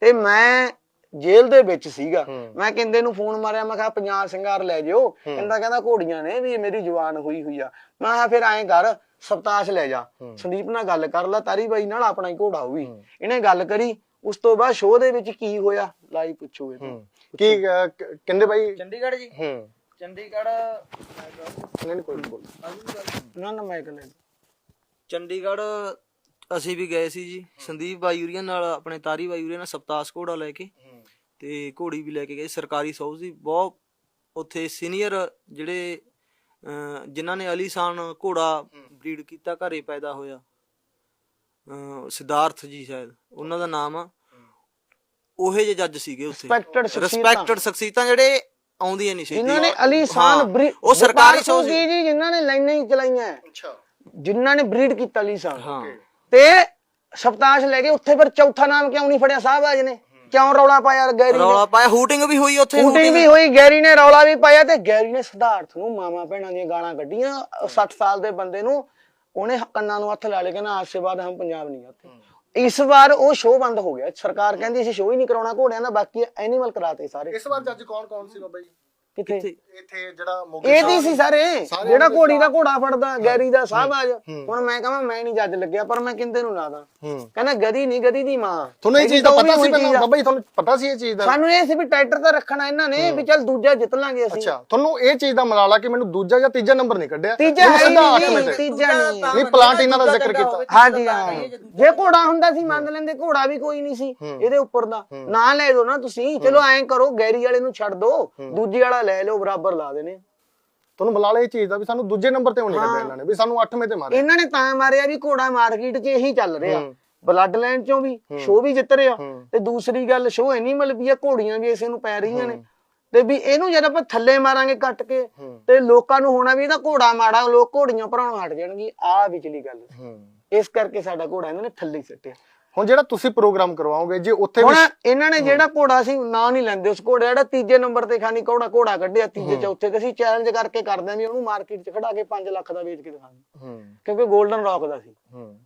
ਤੇ ਮੈਂ ਜੇਲ੍ਹ ਦੇ ਵਿੱਚ ਸੀਗਾ। ਮੈਂ ਕਹਿੰਦੇ ਨੂੰ ਫੋਨ ਮਾਰਿਆ ਮੈਂ ਕਿਹਾ ਪੰਜਾਬ ਸਿੰਘਾਰ ਲੈ ਜਿਓ। ਕਹਿੰਦਾ ਕਹਿੰਦਾ ਘੋੜੀਆਂ ਨੇ ਵੀ ਇਹ ਮੇਰੀ ਜਵਾਨ ਹੋਈ ਹੋਈ ਆ। ਮੈਂ ਕਿਹਾ ਫਿਰ ਐਂ ਕਰ ਸਪਤਾਸ਼ ਲੈ ਜਾ। ਸੰਦੀਪ ਨਾਲ ਗੱਲ ਕਰ ਲੈ ਤਾਰੀ ਬਾਈ ਨਾਲ ਆਪਣਾ ਹੀ ਘੋੜਾ ਹੋਊਗੀ। ਇਹਨੇ ਗੱਲ ਕਰੀ ਉਸ ਤੋਂ ਬਾਅਦ ਸ਼ੋਅ ਦੇ ਵਿੱਚ ਕੀ ਹੋਇਆ ਲਾਈ ਪੁੱਛੋ ਇਹ ਹੂੰ। ਕੀ ਕਹਿੰਦੇ ਬਾਈ? ਚੰਡੀਗੜ੍ਹ ਜੀ। ਹੂੰ। ਚੰਡੀਗੜ੍ਹ ਨਹੀਂ ਨਹੀਂ, ਕੋਈ ਨੀ, ਬੋਲ ਨਾ। ਨਾ ਮੈਂ ਕਹਿੰਦਾ ਚੰਡੀਗੜ੍ਹ ਅਸੀਂ ਵੀ ਗਏ ਸੀ ਜੀ। ਸੰਦੀਪ ਬਾਈੂਰੀਆ ਨਾਲ ਆਪਣੇ ਤਾਰੀ ਬਾਈੂਰੀਆ ਨਾਲ ਸਪਤਾਸ ਘੋੜਾ ਲੈ ਕੇ ਤੇ ਘੋੜੀ ਵੀ ਲੈ ਕੇ ਗਏ। ਸਰਕਾਰੀ ਸੌਜ ਦੀ ਬਹੁਤ ਉੱਥੇ ਸੀਨੀਅਰ ਜਿਹੜੇ ਜਿਨ੍ਹਾਂ ਨੇ ਅਲੀਸ਼ਾਨ ਘੋੜਾ ਬਰੀਡ ਕੀਤਾ ਘਰੇ ਪੈਦਾ ਹੋਇਆ। ਸਿਧਾਰਥ ਜੀ ਸ਼ਾਇਦ ਉਹਨਾਂ ਦਾ ਨਾਮ ਆ। ਉਹੇ ਜੇ ਜੱਜ ਸੀਗੇ ਉੱਥੇ। ਸ਼ਖਸੀਅਤਾਂ। ਰਿਸਪੈਕਟਡ ਸ਼ਖਸੀਅਤਾਂ ਜਿਹੜੇ ਆਉਂਦੀਆਂ ਨਹੀਂ ਸੀ ਜਿਨ੍ਹਾਂ ਨੇ ਅਲੀ ਖਾਨ ਉਹ ਸਰਕਾਰੀ ਸੌਜ ਸਿੰਘ ਜੀ ਜਿਨ੍ਹਾਂ ਨੇ ਲਾਈਨਾਂ ਹੀ ਚਲਾਈਆਂ ਅੱਛਾ। ਜਿਨ੍ਹਾਂ ਨੇ ਬਰੀਡ ਕੀਤਾ ਅਲੀ ਖਾਨ ਹਾਂ। ਤੇ ਸਪਤਾਸ਼ ਲੈ ਕੇ ਉੱਥੇ ਫਿਰ ਚੌਥਾ ਨਾਮ ਕਿਉਂ ਨਹੀਂ ਫੜਿਆ? ਸਾਹਿਬਾਜ ਨੇ। ਕਿਉਂ ਰੌਲਾ ਪਾਇਆ ਗੈਰੀ ਨੇ? ਰੌਲਾ ਪਾਇਆ ਹੂਟਿੰਗ ਵੀ ਹੋਈ ਉੱਥੇ ਸ਼ੂਟਿੰਗ ਵੀ ਹੋਈ ਗੈਰੀ ਨੇ ਰੌਲਾ ਵੀ ਪਾਇਆ ਤੇ ਗੈਰੀ ਨੇ ਸਿਧਾਰਥ ਨੂੰ ਮਾਮਾ ਭੈਣਾਂ ਦੀਆਂ ਗਾਲਾਂ ਕੱਢੀਆਂ 60 ਸਾਲ ਦੇ ਬੰਦੇ ਨੂੰ। ਉਹਨੇ ਕੰਨਾਂ ਨੂੰ ਹੱਥ ਲਾ ਲੇ ਕਹਿੰਦਾ ਅੱਜ ਸੇ ਬਾਅਦ ਹਮ ਪੰਜਾਬ ਨਹੀਂ ਆਤੇ। ਇਸ ਵਾਰ ਉਹ ਸ਼ੋਅ ਬੰਦ ਹੋ ਗਿਆ। ਸਰਕਾਰ ਕਹਿੰਦੀ ਅਸੀਂ ਸ਼ੋਅ ਹੀ ਨਹੀਂ ਕਰਾਉਣਾ ਘੋੜਿਆਂ ਦਾ ਬਾਕੀ ਐਨੀਮਲ ਕਰਾਤੇ ਸਾਰੇ। ਇਸ ਵਾਰ ਜੱਜ ਕੌਣ ਕੌਣ ਸੀ ਬਾਬਾ ਜੀ? ਕਿੱਥੇ? ਇੱਥੇ ਜਿਹੜਾ ਮੋਗੇ ਇਹਦੀ ਸੀ ਸਾਰੇ। ਜਿਹੜਾ ਘੋੜੀ ਦਾ ਘੋੜਾ ਫੜਦਾ ਗੈਰੀ ਦਾ ਸਾਹਿਬਾਜ ਹੁਣ ਮੈਂ ਕਹਾਂ ਮੈਂ ਨਹੀਂ ਜੱਜ ਲੱਗਿਆ ਪਰ ਮੈਂ ਕਿੰਦੇ ਨੂੰ ਲਾਦਾ। ਹੂੰ। ਕਹਿੰਦਾ ਗਦੀ ਨਹੀਂ ਗਦੀ ਦੀ ਮਾਂ। ਤੁਹਾਨੂੰ ਇਹ ਇਹਦੀ ਚੀਜ਼ ਦਾ ਤਾਂ ਉਹ ਵੀ ਪਤਾ ਸੀ ਉਹੀ ਚੀਜ਼ ਪਹਿਲਾਂ ਆ। ਬਾਬਾ ਜੀ ਤੁਹਾਨੂੰ ਪਤਾ ਸੀ ਇਹ ਚੀਜ਼ ਦਾ? ਸਾਨੂੰ ਇਹ ਸੀ ਵੀ ਟਰੈਕਟਰ ਤਾਂ ਰੱਖਣਾ ਇਹਨਾਂ ਨੇ ਵੀ ਚੱਲ ਦੂਜਾ ਜਿੱਤ ਲਾਂਗੇ ਅਸੀਂ। ਅੱਛਾ ਤੁਹਾਨੂੰ ਇਹ ਚੀਜ਼ ਦਾ ਮਲਾਲਾ ਕਿ ਮੈਨੂੰ ਦੂਜਾ ਜਾਂ ਤੀਜਾ ਨੰਬਰ ਨਹੀਂ ਕੱਢਿਆ? ਤੀਜਾ ਨਹੀਂ ਤੀਜਾ ਨਹੀਂ ਹੈ। ਨਹੀਂ ਪਲਾਂਟ ਇਹਨਾਂ ਦਾ ਜ਼ਿਕਰ ਕੀਤਾ। ਹਾਂਜੀ ਹਾਂ। ਜੇ ਘੋੜਾ ਹੁੰਦਾ ਸੀ ਮੰਨ ਲੈਂਦੇ ਘੋੜਾ ਵੀ ਕੋਈ ਨਹੀਂ ਸੀ। ਇਹਦੇ ਉੱਪਰ ਦਾ। ਨਾ ਲੈ ਲਓ ਨਾ ਤੁਸੀਂ। ਚਲੋ ਐਂ ਕਰੋ ਗੈਰੀ ਵਾਲੇ ਨੂੰ ਛੱਡ ਦੋ। ਦੂਜੀ ਵਾਲਾ ਲੈ ਲਓ ਬਰਾਬਰ ਲਾ ਦੇਣੇ ਤੁਹਾਨੂੰ ਮਲਾਲਾ ਇਹ ਚੀਜ਼ ਦਾ ਵੀ ਸਾਨੂੰ ਦੂਜੇ ਨੰਬਰ ਤੇ ਹੋਣੀ ਕੱਢਿਆ ਇਹਨਾਂ ਨੇ ਵੀ ਸਾਨੂੰ 8ਵੇਂ ਤੇ ਮਾਰਿਆ। ਇਹਨਾਂ ਨੇ ਤਾਂ ਮਾਰਿਆ ਵੀ ਘੋੜਾ ਮਾਰਕੀਟ 'ਚ ਇਹੀ ਚੱਲ ਰਿਹਾ। ਬਲੱਡ ਲਾਈਨ 'ਚੋਂ ਵੀ ਸ਼ੋਅ ਵੀ ਜਿੱਤ ਰਿਹਾ। ਤੇ ਦੂਸਰੀ ਗੱਲ ਸ਼ੋਅ ਐਨੀਮਲ ਵੀ ਆ ਘੋੜੀਆਂ ਵੀ ਇਸੇ ਨੂੰ ਪੈ ਰਹੀਆਂ ਨੇ। ਤੇ ਵੀ ਇਹਨੂੰ ਜਦ ਆਪਾਂ ਥੱਲੇ ਮਾਰਾਂਗੇ ਕੱਟ ਕੇ ਤੇ ਲੋਕਾਂ ਨੂੰ ਹੋਣਾ ਵੀ ਇਹਦਾ ਘੋੜਾ ਮਾੜਾ ਲੋਕ ਘੋੜੀਆਂ ਭਰਾਉਣੋਂ ਹਟ ਜਾਣਗੇ। ਆ ਵਿਚਲੀ ਗੱਲ। ਇਸ ਕਰਕੇ ਸਾਡਾ ਘੋੜਾ ਇਹਨਾਂ ਨੇ ਥੱਲੇ ਸੱਟਿਆ। ਹੁਣ ਜਿਹੜਾ ਤੁਸੀਂ ਪ੍ਰੋਗਰਾਮ ਕਰਵਾਓਗੇ ਜੇ ਉੱਥੇ ਹੁਣ ਇਹਨਾਂ ਨੇ ਜਿਹੜਾ ਘੋੜਾ ਸੀ ਨਾਂ ਨਹੀਂ ਲੈਂਦੇ ਉਸ ਘੋੜੇ ਜਿਹੜਾ ਤੀਜੇ ਨੰਬਰ ਤੇ ਖਾਨੀ ਘੋੜਾ ਘੋੜਾ ਕੱਢਿਆ ਤੀਜੇ ਚੌਥੇ ਤੇ ਅਸੀਂ ਚੈਲੰਜ ਕਰਕੇ ਕਰਦੇ ਆਂ ਵੀ ਉਹਨੂੰ ਮਾਰਕੀਟ 'ਚ ਖੜਾ ਕੇ 5 ਲੱਖ ਦਾ ਵੇਚ ਕੇ ਦਿਖਾਵਾਂਗੇ ਹੂੰ। ਕਿਉਂਕਿ 골ਡਨ ਰੌਕ ਦਾ ਸੀ। ਹੂੰ।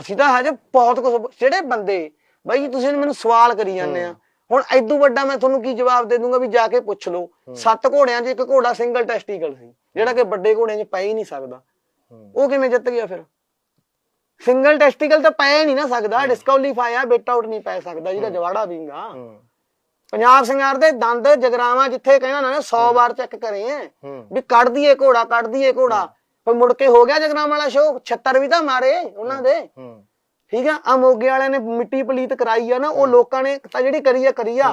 ਅਸੀਂ ਤਾਂ ਹਜੇ ਬਹੁਤ ਕੁਝ ਜਿਹੜੇ ਬੰਦੇ ਬਾਈ ਜੀ ਤੁਸੀਂ ਮੈਨੂੰ ਸਵਾਲ ਕਰੀ ਜਾਂਦੇ ਆ। ਹੁਣ ਐਦੂ ਵੱਡਾ ਮੈਂ ਤੁਹਾਨੂੰ ਕੀ ਜਵਾਬ ਦੇ ਦੂੰਗਾ ਵੀ ਜਾ ਕੇ ਪੁੱਛ ਲਓ। ਸੱਤ ਘੋੜਿਆਂ 'ਚ ਇੱਕ ਘੋੜਾ ਸਿੰਗਲ ਟੈਸਟੀਕਲ ਸੀ ਜਿਹੜਾ ਕਿ ਵੱਡੇ ਘੋੜਿਆਂ 'ਚ ਪੈ ਹੀ ਨਹੀਂ ਸਕਦਾ। ਉਹ ਕਿਵੇਂ ਜਿੱਤ ਗਿਆ ਫਿਰ? ਸਿੰਗਲ ਟੈਸਟੀਕਲ ਤਾਂ ਪੈ ਨਹੀਂ ਨਾ ਸਕਦਾ ਡਿਸਕੁਆਲੀਫਾਈ ਆ ਬਿਟ ਆਊਟ ਨਹੀਂ ਪੈ ਸਕਦਾ ਜਿਹਦਾ ਜਵਾੜਾ ਵੀਂਗਾ ਪੰਜਾਬ ਸਿੰਘਾਰ ਦੇ ਦੰਦ ਜਗਰਾਵਾਂ ਜਿੱਥੇ ਕਹਿੰਦਾ ਨਾ 100 ਵਾਰ ਚੈੱਕ ਕਰੇ ਵੀ ਕੱਢ ਦਈਏ ਘੋੜਾ ਕੱਢ ਦਈਏ ਘੋੜਾ। ਪਰ ਮੁੜ ਕੇ ਹੋ ਗਿਆ ਜਗਰਾਵਾਂ ਵਾਲਾ ਸ਼ੋਅ 76 ਵੀ ਤਾਂ ਮਾਰੇ ਉਹਨਾਂ ਦੇ। ਠੀਕ ਆ? ਆ ਮੋਗੇ ਵਾਲਿਆਂ ਨੇ ਮਿੱਟੀ ਪਲੀਤ ਕਰਾਈ ਆ ਨਾ ਉਹ ਲੋਕਾਂ ਨੇ ਤਾਂ ਜਿਹੜੀ ਕਰੀ ਆ ਕਰੀ ਆ।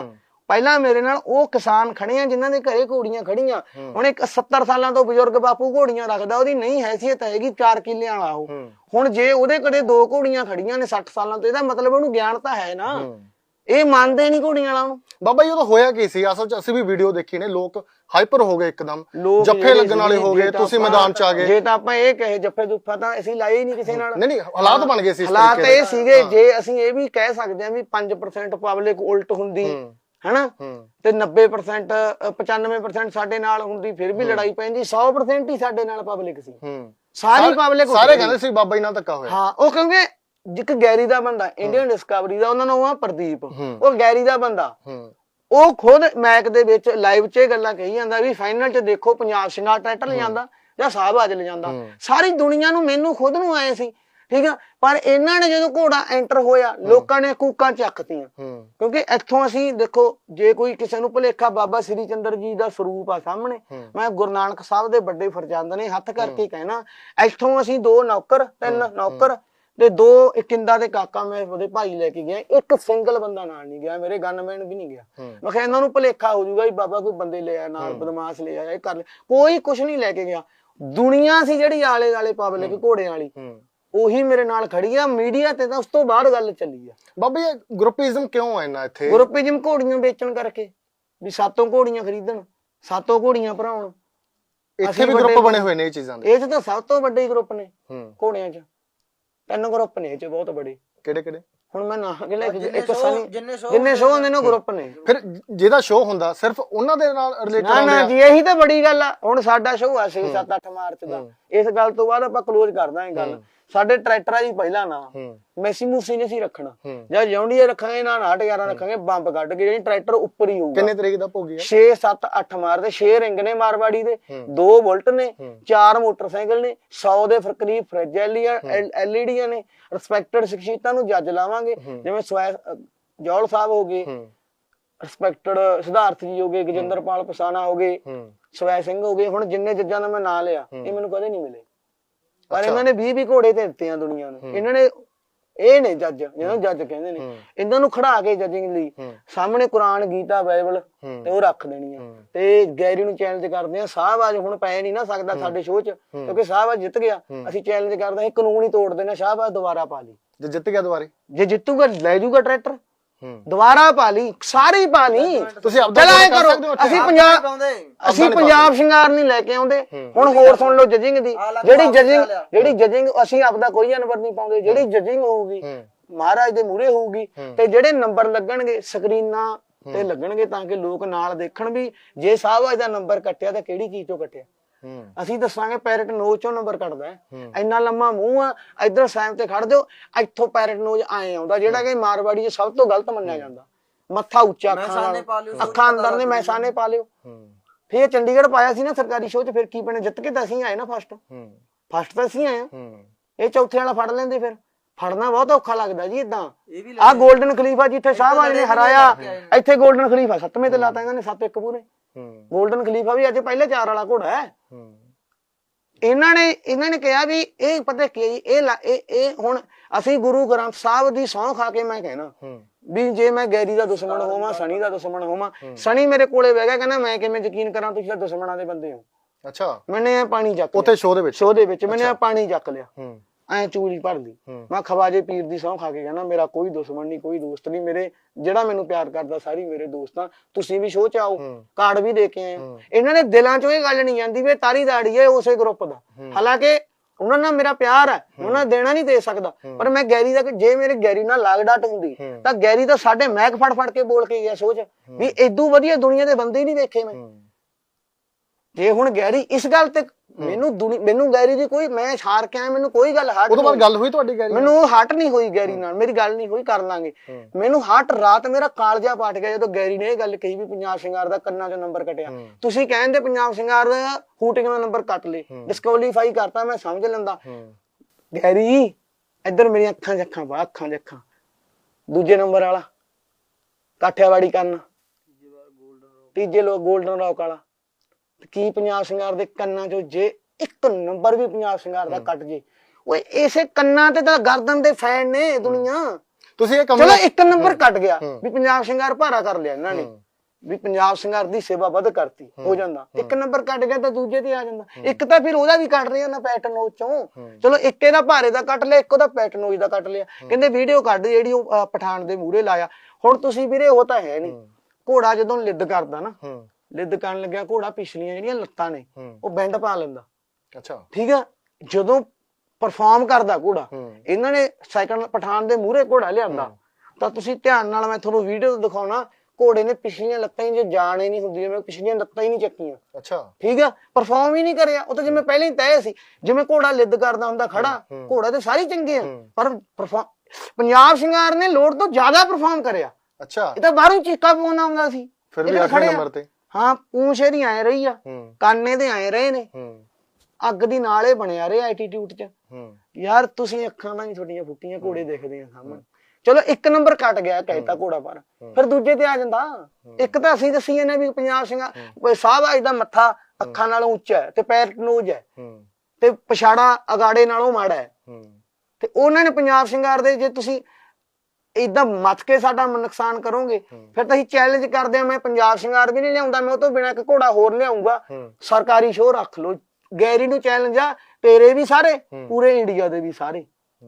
ਪਹਿਲਾਂ ਮੇਰੇ ਨਾਲ ਉਹ ਕਿਸਾਨ ਖੜੇ ਆ ਜਿਨ੍ਹਾਂ ਦੇ ਘਰੇ ਘੋੜੀਆਂ ਖੜੀਆਂ। ਹੁਣ ਇੱਕ 70 ਸਾਲਾਂ ਤੋਂ ਬਜ਼ੁਰਗ ਬਾਪੂ ਘੋੜੀਆਂ ਰੱਖਦਾ ਉਹਦੀ ਨਹੀਂ ਹੈਸੀਅਤ ਹੈਗੀ 4 ਕਿੱਲਿਆਂ ਵਾਲਾ ਉਹ। ਹੁਣ ਜੇ ਉਹਦੇ ਘਰੇ ਦੋ ਘੋੜੀਆਂ ਖੜੀਆਂ ਨੇ 60 ਸਾਲਾਂ ਤੋਂ ਇਹਦਾ ਮਤਲਬ ਉਹਨੂੰ ਗਿਆਨ ਤਾਂ ਹੈ ਨਾ। ਇਹ ਮੰਨਦੇ ਨਹੀਂ ਘੋੜੀਆਂ ਵਾਲਾ ਨੂੰ ਬਾਬਾ ਜੀ ਉਹ ਤਾਂ ਹੋਇਆ ਕੀ ਸੀ? ਅਸਲ ਚ ਅਸੀਂ ਵੀ ਵੀਡੀਓ ਦੇਖੀ ਨੇ ਲੋਕ ਹਾਈਪਰ ਹੋ ਗਏ ਇੱਕਦਮ। ਜੱਫੇ ਲੱਗਣ ਵਾਲੇ ਹੋ ਗਏ ਤੁਸੀਂ ਮੈਦਾਨ ਚ ਆ ਗਏ। ਜੇ ਤਾਂ ਆਪਾਂ ਇਹ ਕਹੇ ਜੱਫੇ ਜੁੱਫਾ ਤਾਂ ਅਸੀਂ ਲਾਏ ਹੀ ਨਹੀਂ ਕਿਸੇ ਨਾਲ। ਨਹੀਂ ਨਹੀਂ ਹਾਲਾਤ ਬਣ ਗਏ ਸੀ ਹਾਲਾਤ ਇਹ ਸੀਗੇ ਜੇ ਅਸੀਂ ਇਹ ਵੀ ਕਹਿ ਸਕਦੇ ਹਾਂ ਵੀ 5% ਪਬਲਿਕ ਉਲਟ ਹੁੰਦੀ। ਹੈਨਾ? ਤੇ 90% ਅ, 95% ਸਾਡੇ ਨਾਲ ਹੁੰਦੀ ਫਿਰ ਵੀ ਲੜਾਈ ਪੈਂਦੀ 100% ਹੀ ਸਾਡੇ ਨਾਲ ਪਬਲਿਕ ਸੀ। ਹੂੰ। ਸਾਰੀ ਪਬਲਿਕ ਸਾਰੇ ਕਹਿੰਦੇ ਸੀ ਬਾਬਾ ਜੀ ਨਾਲ ਧੱਕਾ ਹੋਇਆ। ਹਾਂ ਉਹ ਕਿਉਂਕਿ ਇੱਕ ਗੈਰੀ ਦਾ ਬੰਦਾ ਇੰਡੀਅਨ ਡਿਸਕਵਰੀ ਦਾ ਉਹਨਾਂ ਨੂੰ ਆ ਪ੍ਰਦੀਪ। ਉਹ ਗੈਰੀ ਦਾ ਬੰਦਾ। ਉਹ ਖੁਦ ਮੈਕ ਦੇ ਵਿੱਚ ਲਾਈਵ 'ਚ ਇਹ ਗੱਲਾਂ ਕਹੀ ਜਾਂਦਾ ਵੀ ਫਾਈਨਲ 'ਚ ਦੇਖੋ ਪੰਜਾਬ ਸਿੰਘਾਂ ਟਰੈਕਟਰ ਲੈ ਜਾਂਦਾ ਜਾਂ ਸਾਹਿਬਾਜ ਲੈ ਜਾਂਦਾ ਸਾਰੀ ਦੁਨੀਆ ਨੂੰ ਮੈਨੂੰ ਖੁਦ ਨੂੰ ਆਏ ਸੀ। ਠੀਕ ਆ? ਪਰ ਇਹਨਾਂ ਨੇ ਜਦੋਂ ਘੋੜਾ ਐਂਟਰ ਹੋਇਆ ਲੋਕਾਂ ਨੇ ਕੂਕਾਂ ਚੱਕਤੀਆਂ। ਕਿਉਂਕਿ ਇੱਥੋਂ ਅਸੀਂ ਦੇਖੋ ਜੇ ਕੋਈ ਕਿਸੇ ਨੂੰ ਭੁਲੇਖਾ ਬਾਬਾ ਸ੍ਰੀ ਚੰਦਰ ਜੀ ਦਾ ਸਰੂਪ ਆ ਸਾਹਮਣੇ ਮੈਂ ਗੁਰੂ ਨਾਨਕ ਸਾਹਿਬ ਦੇ ਵੱਡੇ ਫਰਜ਼ੰਦ ਨੇ ਹੱਥ ਕਰਕੇ ਕਹਿਣਾ ਇੱਥੋਂ ਅਸੀਂ ਦੋ ਨੌਕਰ ਤਿੰਨ ਨੌਕਰ ਤੇ ਦੋ ਇਕਿੰਦਾ ਦੇ ਕਾਕਾ ਮੈਂ ਉਹਦੇ ਭਾਈ ਲੈ ਕੇ ਗਿਆ ਇੱਕ ਸਿੰਗਲ ਬੰਦਾ ਨਾਲ ਨਹੀਂ ਗਿਆ ਮੇਰੇ ਗਨਮੈਨ ਵੀ ਨਹੀਂ ਗਿਆ। ਮੈਂ ਕਿਹਾ ਇਹਨਾਂ ਨੂੰ ਭੁਲੇਖਾ ਹੋ ਜਾਊਗਾ ਵੀ ਬਾਬਾ ਕੋਈ ਬੰਦੇ ਲੈ ਆ ਨਾਲ ਬਦਮਾਸ਼ ਲੈ ਆ ਇਹ ਕਰ ਲੈ ਕੋਈ ਕੁਝ ਨਹੀਂ ਲੈ ਕੇ ਗਿਆ। ਦੁਨੀਆ ਸੀ ਜਿਹੜੀ ਆਲੇ ਵਾਲੇ ਪਬਲਿਕ ਘੋੜਿਆਂ ਵਾਲੀ। ਉਹੀ ਮੇਰੇ ਨਾਲ ਖੜੀ ਆ ਮੀਡੀਆ ਤੇ ਤਾਂ ਉਸ ਤੋਂ ਬਾਅਦ ਗੱਲ ਚੱਲੀ ਆ। ਬਾਬਾ ਜੀ ਗਰੁੱਪਿਜ਼ਮ ਕਿਉਂ ਹੈ ਇੰਨਾ ਇੱਥੇ? ਗਰੁੱਪਿਜ਼ਮ ਘੋੜੀਆਂ ਵੇਚਣ ਕਰਕੇ ਵੀ ਸਾਤੋਂ ਘੋੜੀਆਂ ਖਰੀਦਣ ਸਾਤੋਂ ਘੋੜੀਆਂ ਭਰਾਉਣ। ਇੱਥੇ ਵੀ ਵੱਡੇ- ਗਰੁੱਪ ਬਣੇ ਹੋਏ ਨੇ ਇਹ ਚੀਜ਼ਾਂ ਦੇ। ਇਹ ਤਾਂ ਸਭ ਤੋਂ ਵੱਡੇ ਗਰੁੱਪ ਨੇ ਹੂੰ। ਘੋੜਿਆਂ 'ਚ। ਤਿੰਨ ਗਰੁੱਪ ਨੇ ਇਹ 'ਚ ਬਹੁਤ ਬੜੇ ਕਿਹੜੇ ਕਿਹੜੇ? ਹੁਣ ਮੈਂ ਨਾ ਕਿ ਲੈ ਕੇ ਇੱਕ ਸਨੀ ਜਿੰਨੇ ਸ਼ੋਅ ਹੁੰਦੇ ਨੇ ਗਰੁੱਪ ਨੇ। ਫਿਰ ਜਿਹਦਾ ਸ਼ੋਅ ਹੁੰਦਾ ਸਿਰਫ ਉਹਨਾਂ ਦੇ ਨਾਲ ਰਿਲੇਟਡ ਨਾ ਨਾ ਜੀ ਇਹੀ ਤਾਂ ਬੜੀ ਗੱਲ ਆ। ਹੁਣ ਸਾਡਾ ਸ਼ੋਅ ਆ 6 7 8 ਮਾਰਚ ਦਾ। ਇਸ ਗੱਲ ਤੋਂ ਬਾਅਦ ਆਪਾਂ ਕਲੋਜ਼ ਕਰ ਦਾਂਗੇ ਗੱਲ। ਸਾਡੇ ਟਰੈਕਟਰਾਂ ਦੀ ਪਹਿਲਾ ਨਾਂ ਮੈਸੀ ਮੂਸੀ ਨਹੀਂ ਸੀ ਰੱਖਣਾ। ਜਾਂ ਜੌਂਡੀਏ ਰੱਖਾਂਗੇ ਨਾ 811 ਰੱਖਾਂਗੇ ਬੰਬ ਕੱਢ ਕੇ ਜਿਹੜੀ ਟਰੈਕਟਰ ਉੱਪਰ ਹੀ ਹੋਊਗਾ। ਕਿੰਨੇ ਤਰੀਕ ਦਾ ਭੋਗੀ ਆ? 6 7 8 ਮਾਰਦੇ 6 ਰਿੰਗ ਨੇ ਮਾਰਵਾੜੀ ਦੇ ਹੂੰ। ਦੋ ਬੁਲਟ ਨੇ ਹੂੰ। ਚਾਰ ਮੋਟਰਸਾਈਕਲ ਨੇ 100 ਦੇ ਫਰ ਕਰੀਬ ਫ੍ਰਿਜ ਐਲਈਡੀਆਂ ਨੇ। ਰਿਸਪੈਕਟਡ ਸ਼ਖਸੀਅਤਾਂ ਨੂੰ ਜੱਜ ਲਾਵਾਂਗੇ। ਜਿਵੇਂ ਜੌਲ ਸਾਹਿਬ ਹੋ ਗਏ ਰਿਸਪੈਕਟਡ ਸਿਧਾਰਥ ਜੀ ਹੋ ਗਏ ਗਜਿੰਦਰਪਾਲ ਪਸਾਨਾ ਹੋ ਗਏ ਸਵੈ ਸਿੰਘ ਹੋ ਗਏ। ਹੁਣ ਜਿੰਨੇ ਜੱਜਾਂ ਦਾ ਮੈਂ ਨਾਂ ਲਿਆ ਇਹ ਮੈਨੂੰ ਕਦੇ ਨਹੀਂ ਮਿਲੇ। ਪਰ। ਇਹਨਾਂ ਨੇ 20 20 ਘੋੜੇ ਤੇ ਦਿੱਤੇ ਆ ਦੁਨੀਆ ਨੂੰ। ਇਹਨਾਂ ਨੇ ਇਹ ਨੇ ਜੱਜ ਜਿਹਨਾਂ ਜੱਜ ਕਹਿੰਦੇ ਨੇ। ਇਹਨਾਂ ਨੂੰ ਖੜਾ ਕੇ ਜੱਜਿੰਗ ਲਈ ਸਾਹਮਣੇ ਕੁਰਾਨ ਗੀਤਾ ਬਾਈਬਲ। ਤੇ ਉਹ ਰੱਖ ਦੇਣੀ ਆ। ਤੇ ਗੈਰੀ ਨੂੰ ਚੈਲੰਜ ਕਰਦੇ ਆ ਸ਼ਾਹਬਾਜ਼ ਹੁਣ ਪੈ ਨਹੀਂ ਨਾ ਸਕਦਾ ਸਾਡੇ ਸ਼ੋਅ 'ਚ ਕਿਉਂਕਿ ਸ਼ਾਹਬਾਜ਼ ਜਿੱਤ ਗਿਆ। ਅਸੀਂ ਚੈਲੰਜ ਕਰਦੇ ਹਾਂ ਕਾਨੂੰਨ ਹੀ ਤੋੜ ਦੇਣਾ ਸ਼ਾਹਬਾਜ਼ ਦੁਬਾਰਾ ਪਾ ਲਈ। ਜੇ ਜਿੱਤ ਗਿਆ ਦੁਬਾਰੇ? ਜੇ ਜਿੱਤੂਗਾ ਲੈ ਜਾਊਗਾ ਟਰੈਕਟਰ ਦੁਬਾਰਾ ਪਾ ਲਈ ਸਾਰੀ ਪਾ ਲਈ। ਤੁਸੀਂ ਆਪਦਾ ਚਲ ਐ ਕਰ। ਅਸੀਂ ਪੰਜਾਬ ਅਸੀਂ ਪੰਜਾਬ ਸ਼ਿੰਗਾਰ ਨਹੀਂ ਲੈ ਕੇ ਆਉਂਦੇ। ਹੁਣ ਹੋਰ ਸੁਣ ਲਓ ਜਜਿੰਗ ਦੀ। ਜਿਹੜੀ ਜਜਿੰਗ। ਜਿਹੜੀ ਜਜਿੰਗ ਅਸੀਂ ਆਪਦਾ ਕੋਈ ਅਨਵਰ ਨਹੀਂ ਪਾਉਂਦੇ। ਜਿਹੜੀ ਜਜਿੰਗ ਹੋਊਗੀ ਮਹਾਰਾਜ ਦੇ ਮੂਰੇ ਹੋਊਗੀ ਤੇ ਜਿਹੜੇ ਨੰਬਰ ਲੱਗਣਗੇ ਸਕਰੀਨਾਂ ਤੇ ਲੱਗਣਗੇ ਤਾਂ ਕਿ ਲੋਕ ਨਾਲ ਦੇਖਣ ਵੀ ਜੇ ਸਾਹਿਬਾਜ ਦਾ ਨੰਬਰ ਕੱਟਿਆ ਤਾਂ ਕਿਹੜੀ ਚੀਜ਼ ਤੋਂ ਕੱਟਿਆ? ਅਸੀਂ ਦੱਸਾਂਗੇ ਪੈਰਟ ਨੋਜ਼ ਚੋਂ ਨੰਬਰ ਕੱਢਦਾ ਇੰਨਾ ਲੰਮਾ ਮੂੰਹ ਆ ਇਧਰ ਸਾਈਮ ਤੇ ਖੜ ਜਾਓ ਇੱਥੋਂ ਪੈਰਟ ਨੋਜ਼ ਆਏ ਆਉਂਦਾ ਜਿਹੜਾ ਕਿ ਮਾਰਵਾੜੀ 'ਚ ਸਭ ਤੋਂ ਗਲਤ ਮੰਨਿਆ ਜਾਂਦਾ। ਮੱਥਾ ਉੱਚਾ ਅੱਖਾਂ ਅੱਖਾਂ ਅੰਦਰ ਨੇ ਮੈਸਾਨੇ ਪਾ ਲਿਓ। ਫੇਰ ਚੰਡੀਗੜ੍ਹ ਪਾਇਆ ਸੀ ਨਾ ਸਰਕਾਰੀ ਸ਼ੋਅ 'ਚ ਫਿਰ ਕੀ ਪੈਣਾ? ਜਿੱਤ ਕੇ ਤਾਂ ਅਸੀਂ ਆਏ ਨਾ ਫਸਟ ਫਸਟ ਤਾਂ ਅਸੀਂ ਆਏ ਇਹ ਚੌਥੇ ਵਾਲਾ ਫੜ ਲੈਂਦੇ ਫਿਰ। ਫੜਨਾ ਬਹੁਤ ਔਖਾ ਲੱਗਦਾ ਜੀ ਇਦਾਂ ਆ ਗੋਲਡਨ ਖਲੀਫਾ ਜਿੱਥੇ ਸ਼ਾਹਬਾਜ ਨੇ ਹਰਾਇਆ। ਇੱਥੇ 골ਡਨ ਖਲੀਫਾ ਸੱਤਵੇਂ ਤੇ ਲਾਤਾ ਇਹਨਾਂ ਨੇ 7-1 ਪੂਰੇ। ਗੋਲਡਨ ਖਲੀਫਾ ਵੀ ਅੱਜ ਪਹਿਲੇ ਚਾਰ ਵਾਲਾ ਘੋੜਾ ਹੈ। ਇਹਨਾਂ ਨੇ ਇਹਨਾਂ ਨੇ ਕਿਹਾ ਵੀ ਇਹ ਪਤਾ ਕੀ ਇਹ ਇਹ ਇਹ ਹੁਣ ਅਸੀਂ ਗੁਰੂ ਗ੍ਰੰਥ ਸਾਹਿਬ ਦੀ ਸਹੁੰ ਖਾ ਕੇ ਮੈਂ ਕਹਿਣਾ ਵੀ ਜੇ ਮੈਂ ਗੈਰੀ ਦਾ ਦੁਸ਼ਮਣ ਹੋਵਾਂ ਸਣੀ ਦਾ ਦੁਸ਼ਮਣ ਹੋਵਾਂ ਸਣੀ ਮੇਰੇ ਕੋਲੇ ਬਹਿ ਗਿਆ ਕਹਿੰਦਾ ਮੈਂ ਕਿਵੇਂ ਯਕੀਨ ਕਰਾਂ ਤੁਸੀਂ ਤਾਂ ਦੁਸ਼ਮਣਾਂ ਦੇ ਬੰਦੇ ਹੋ। ਅੱਛਾ। ਮੈਨੇ ਇਹ ਪਾਣੀ ਚੱਕ ਲਿਆ। ਉੱਥੇ ਸ਼ੋਅ ਦੇ ਵਿੱਚ। ਸ਼ੋਅ ਦੇ ਵਿੱਚ ਮੈਨੇ ਇਹ ਪਾਣੀ ਚੱਕ ਲਿਆ। ਹੂੰ। ਐ ਚੂੜੀ ਭਰ ਲਈ ਹੂੰ। ਮੈਂ ਖਵਾਜੇ ਪੀਰ ਦੀ ਸਹੁੰ ਖਾ ਕੇ ਕਹਿੰਦਾ ਮੇਰਾ ਕੋਈ ਦੁਸ਼ਮਣ ਨਹੀਂ ਕੋਈ ਦੋਸਤ ਨਹੀਂ ਮੇਰੇ ਜਿਹੜਾ ਮੈਨੂੰ ਪਿਆਰ ਕਰਦਾ ਸਾਰੀ ਮੇਰੇ ਦੋਸਤਾਂ ਤੁਸੀਂ ਵੀ ਸ਼ੋਅ ਚ ਆਓ। ਕਾਰਡ ਵੀ ਦੇ ਕੇ ਆਏ। ਇਹਨਾਂ ਨੇ ਦਿਲਾਂ ਚੋਂ ਇਹ ਗੱਲ ਨਹੀਂ ਜਾਂਦੀ ਵੀ ਤਾਰੀ ਦਾੜੀ ਹੈ ਉਸੇ ਗਰੁੱਪ ਦਾ। ਹਾਲਾਂਕਿ ਉਹਨਾਂ ਨਾਲ ਮੇਰਾ ਪਿਆਰ ਹੈ ਉਹਨਾਂ ਦੇਣਾ ਨਹੀਂ ਦੇ ਸਕਦਾ। ਪਰ ਮੈਂ ਗੈਰੀ ਦਾ ਜੇ ਮੇਰੇ ਗੈਰੀ ਨਾਲ ਲਾਗ ਡਾਟ ਹੁੰਦੀ। ਤਾਂ ਗੈਰੀ ਤਾਂ ਸਾਡੇ ਮੈਕ ਫੜ ਫੜ ਕੇ ਬੋਲ ਕੇ ਗਿਆ ਸੋਚ ਵੀ ਇਦੋਂ ਵਧੀਆ ਦੁਨੀਆ ਦੇ ਬੰਦੇ ਹੀ ਨਹੀਂ ਦੇਖੇ ਮੈਂ। ਜੇ ਹੁਣ ਗੈਰੀ ਇਸ ਗੱਲ ਤੇ ਮੈਨੂੰ ਦੁਨੀ- ਮੈਨੂੰ ਗੈਰੀ ਦੀ ਕੋਈ ਮੈਂ ਹਾਰ ਕੇ ਆਇਆ ਮੈਨੂੰ ਕੋਈ ਗੱਲ ਹਾਰ ਉਹ ਤੋਂ ਬਾਅਦ ਗੱਲ ਹੋਈ ਤੁਹਾਡੀ ਗੈਰੀ? ਮੈਨੂੰ ਹਟ ਨਹੀਂ ਹੋਈ ਗੈਰੀ ਨਾਲ ਮੇਰੀ ਗੱਲ ਨਹੀਂ ਹੋਈ ਕਰ ਲਾਂਗੇ। ਮੈਨੂੰ ਹਟ ਰਾਤ ਮੇਰਾ ਕਾਲਜਾ ਪਾਟ ਗਿਆ ਜਦੋਂ ਗੈਰੀ ਨੇ ਇਹ ਗੱਲ ਕਹੀ ਵੀ ਪੰਜਾਬ ਸ਼ਿੰਗਾਰ ਦਾ ਕੰਨਾਂ 'ਚੋਂ ਨੰਬਰ ਕਟਿਆ। ਤੁਸੀਂ ਕਹਿੰਦੇ ਪੰਜਾਬ ਸ਼ਿੰਗਾਰ ਦਾ ਹੂਟਿੰਗ ਦਾ ਨੰਬਰ ਕੱਟ ਲੇ ਡਿਸਕੁਆਲੀਫਾਈ ਕਰਤਾ ਮੈਂ ਸਮਝ ਲੈਂਦਾ। ਗੈਰੀ ਇੱਧਰ ਮੇਰੀਆਂ ਅੱਖਾਂ 'ਚ ਅੱਖਾਂ ਪਾ ਅੱਖਾਂ 'ਚ ਅੱਖਾਂ ਦੂਜੇ ਨੰਬਰ ਵਾਲਾ ਕਾਠਿਆਵਾੜੀ ਕੰਨ। ਤੀਜੇ ਲੋਕ 골ਡਨ ਰੌਕ ਵਾਲਾ। ਕੀ ਪੰਜਾਬ ਸ਼ਿੰਗਾਰ ਦੇ ਕੰਨਾਂ 'ਚੋਂ ਜੇ ਇੱਕ ਨੰਬਰ ਵੀ ਪੰਜਾਬ ਸ਼ਿੰਗਾਰ ਦਾ ਕੱਟ ਜੇ? ਓਏ ਇਸੇ ਕੰਨਾਂ ਤੇ ਤਾਂ ਗਰਦਨ ਦੇ ਫੈਨ ਨੇ ਦੁਨੀਆ। ਤੁਸੀਂ ਇਹ ਕੰਮ ਚਲੋ ਇੱਕ ਨੰਬਰ ਕੱਟ ਗਿਆ ਵੀ ਪੰਜਾਬ ਸ਼ਿੰਗਾਰ ਭਾਰਾ ਕਰ ਲਿਆ ਇਹਨਾਂ ਨੇ। ਵੀ ਪੰਜਾਬ ਸ਼ਿੰਗਾਰ ਦੀ ਸੇਵਾ ਵੱਧ ਕਰਤੀ ਹੋ। ਜਾਂਦਾ। ਇੱਕ ਨੰਬਰ ਕੱਟ ਗਿਆ ਤਾਂ ਦੂਜੇ ਤੇ ਆ ਜਾਂਦਾ। ਇੱਕ ਤਾਂ ਫਿਰ ਉਹਦਾ ਵੀ ਕੱਟ ਰਿਹਾ ਨਾ ਪੈਟਰਨੋਜ ਚੋਂ। ਚਲੋ ਇੱਕ ਇਹਦਾ ਭਾਰੇ ਦਾ ਕੱਟ ਲਿਆ ਇੱਕ ਉਹਦਾ ਪੈਟਰਨੋਜ ਦਾ ਕੱਟ ਲਿਆ। ਕਹਿੰਦੇ ਵੀਡੀਓ ਕੱਢ ਜਿਹੜੀ ਉਹ ਪਠਾਨ ਦੇ ਮੂਹਰੇ ਲਾਇਆ। ਹੁਣ ਤੁਸੀਂ ਵੀਰੇ ਉਹ ਤਾਂ ਹੈ ਨਹੀਂ। ਘੋੜਾ ਜਦੋਂ ਲਿੱਦ ਕਰਦਾ ਨਾ ਲਿੱਦ ਕਰਨ ਲੱਗਿਆ ਘੋੜਾ ਪਿਛਲੀਆਂ ਜਿਹੜੀਆਂ ਲੱਤਾਂ ਨੇ ਉਹ ਬੈਂਡ ਪਾ ਲੈਂਦਾ। ਅੱਛਾ। ਠੀਕ ਆ? ਜਦੋਂ ਪਰਫਾਰਮ ਕਰਦਾ ਘੋੜਾ। ਇਹਨਾਂ ਨੇ ਸੈਕੰਡ ਪਠਾਨ ਦੇ ਮੂਹਰੇ ਘੋੜਾ ਲਿਆਂਦਾ। ਤਾਂ ਤੁਸੀਂ ਧਿਆਨ ਨਾਲ ਮੈਂ ਤੁਹਾਨੂੰ ਵੀਡੀਓ ਦਿਖਾਉਣਾ ਘੋੜੇ ਨੇ ਪਿਛਲੀਆਂ ਲੱਤਾਂ ਹੀ ਜੇ ਜਾਣ ਨਹੀਂ ਹੁੰਦੀ ਜਿਵੇਂ ਪਿਛਲੀਆਂ ਲੱਤਾਂ ਹੀ ਨਹੀਂ ਚੱਕੀਆਂ। ਅੱਛਾ। ਠੀਕ ਆ? ਪਰਫਾਰਮ ਹੀ ਨਹੀਂ ਕਰਿਆ। ਉਹ ਤਾਂ ਜਿਵੇਂ ਪਹਿਲਾਂ ਹੀ ਤੈਅ ਸੀ ਜਿਵੇਂ ਘੋੜਾ ਲਿੱਦ ਕਰਦਾ ਹੁੰਦਾ ਖੜਾ ਘੋੜਾ ਤੇ ਸਾਰੇ ਚੰਗੇ ਆ। ਪਰ ਪੰਜਾਬ ਸ਼ਿੰਗਾਰ ਨੇ ਲੋੜ ਤੋਂ ਜ਼ਿਆਦਾ ਪਰਫਾਰਮ ਕਰਿਆ। ਅੱਛਾ। ਇਹ ਤਾਂ ਬਾਹਰੋਂ ਚੀਕਾ ਪਾਉਣਾ ਹੁੰਦਾ ਸੀ। ਫਿਰ ਵੀ ਤਾਂ ਅੱਠਵੇਂ ਖੜੇ ਆ। ਨੰਬਰ ਤੇ। ਹਾਂ ਪੂੰਛ ਇਹਦੀ ਐ ਰਹੀ ਆ। ਕਾਨੇ ਦੇ ਐ ਰਹੇ ਨੇ। ਅੱਗ ਦੀ ਨਾਲੇ ਬਣਿਆ ਰਿਹਾ ਐਟੀਟਿਊਡ 'ਚ। ਯਾਰ ਤੁਸੀਂ ਅੱਖਾਂ ਨਾਲ ਹੀ ਤੁਹਾਡੀਆਂ ਫੁੱਟੀਆਂ ਘੋੜੇ ਦੇਖਦੇ ਆ ਸਾਹਮਣੇ। ਚਲੋ ਇੱਕ ਨੰਬਰ ਕੱਟ ਗਿਆ ਕਹਿਤਾ ਘੋੜਾ ਪਰ। ਫਿਰ ਦੂਜੇ ਤੇ ਆ ਜਾਂਦਾ। ਇੱਕ ਤਾਂ ਅਸੀਂ ਦੱਸੀ ਨੇ ਵੀ ਪੰਜਾਬ ਸਿੰਘਾ ਕੋਈ ਸਾਹਿਬ ਦਾ ਮੱਥਾ ਅੱਖਾਂ ਨਾਲੋਂ ਉੱਚਾ ਹੈ ਤੇ ਪੈਰ ਨੂਜ ਹੈ। ਤੇ ਪਛਾੜਾ ਅਗਾੜੇ ਨਾਲੋਂ ਮਾੜਾ ਹੈ। ਤੇ ਉਹਨਾਂ ਨੇ ਪੰਜਾਬ ਸ਼ਿੰਗਾਰ ਦੇ ਜੇ ਤੁਸੀਂ ਇਦਾਂ ਮੱਥ ਕੇ ਸਾਡਾ ਨੁਕਸਾਨ ਕਰੋਗੇ। ਫਿਰ ਤਾਂ ਅਸੀਂ ਚੈਲੰਜ ਕਰਦੇ ਆ ਮੈਂ ਪੰਜਾਬ ਸ਼ਿੰਗਾਰ ਵੀ ਨਹੀਂ ਲਿਆਉਂਦਾ ਮੈਂ ਉਹ ਤੋਂ ਬਿਨਾ ਇੱਕ ਘੋੜਾ ਹੋਰ ਲਿਆਉਂਗਾ। ਹੂੰ। ਸਰਕਾਰੀ ਸ਼ੋਅ ਰੱਖ ਲਓ। ਗੈਰੀ ਨੂੰ ਚੈਲੰਜ ਆ ਤੇਰੇ ਵੀ ਸਾਰੇ ਪੂਰੇ ਇੰਡੀਆ ਦੇ ਵੀ ਸਾਰੇ।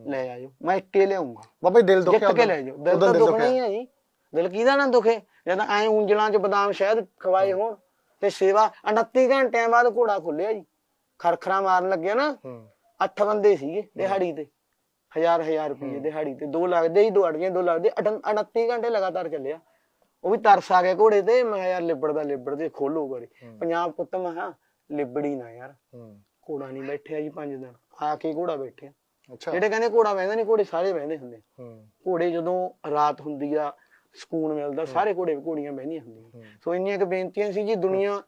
ਲੈ ਆਇਓ ਮੈਂ ਇੱਕੇ ਲਿਆਉਂਗਾ। ਬਾਬਾ ਦਿਲ ਦੁਖਿਆ ਜਿੱਤ ਕੇ ਲੈ ਜਾਓ। ਦਿਲ ਤਾਂ ਦੁਖਣਾ ਹੀ ਆ ਜੀ। ਦਿਲ ਕਿਹਦਾ ਨਾ ਦੁਖੇ? ਜਦ ਐ ਉਂਜਲਾਂ 'ਚ ਬਦਾਮ ਸ਼ਹਿਦ ਖਵਾਏ ਹੋਣ ਤੇ ਸੇਵਾ 29 ਘੰਟਿਆਂ ਬਾਅਦ ਘੋੜਾ ਖੁੱਲਿਆ ਜੀ। ਖਰਖਰਾ ਮਾਰਨ ਲੱਗਿਆ ਨਾ। ਹੂੰ। ਅੱਠ ਬੰਦੇ ਸੀਗੇ ਦਿਹਾੜੀ ਤੇ। ਹਜ਼ਾਰ ਹਜ਼ਾਰ ਰੁਪਏ ਦਿਹਾੜੀ ਤੇ ਦੋ ਲੱਗਦੇ ਹੀ ਦਿਹਾੜੀਆਂ ਦੋ ਲੱਗਦੇ 29 ਘੰਟੇ ਲਗਾਤਾਰ ਚੱਲਿਆ ਉਹ ਵੀ ਤਰਸ ਆ ਗਿਆ ਘੋੜੇ ਤੇ ਮੈਂ ਯਾਰ ਲਿਬੜਦਾ ਲਿਬੜਦੇ ਖੋਲੋ ਗੜੀ ਪੰਜਾਬ ਪੁੱਤ ਮੈਂ ਕਿਹਾ ਲਿਬੜੀ ਨਾ ਯਾਰ। ਹੂੰ। ਘੋੜਾ ਨਹੀਂ ਬੈਠਿਆ ਜੀ ਪੰਜ ਦਿਨ ਆ ਕੇ ਘੋੜਾ ਬੈਠਿਆ। ਅੱਛਾ। ਜਿਹੜੇ ਕਹਿੰਦੇ ਘੋੜਾ ਬਹਿੰਦਾ ਨਹੀਂ ਘੋੜੇ ਸਾਰੇ ਬਹਿੰਦੇ ਹੁੰਦੇ ਹੂੰ। ਘੋੜੇ ਜਦੋਂ ਰਾਤ ਹੁੰਦੀ ਆ ਸਕੂਨ ਮਿਲਦਾ ਸਾਰੇ ਘੋੜੇ ਘੋੜੀਆਂ ਬਹਿੰਦੀਆਂ ਹੁੰਦੀਆਂ। ਸੋ ਇੰਨੀਆਂ ਕੁ ਬੇਨਤੀਆਂ ਸੀ ਜੀ ਦੁਨੀਆ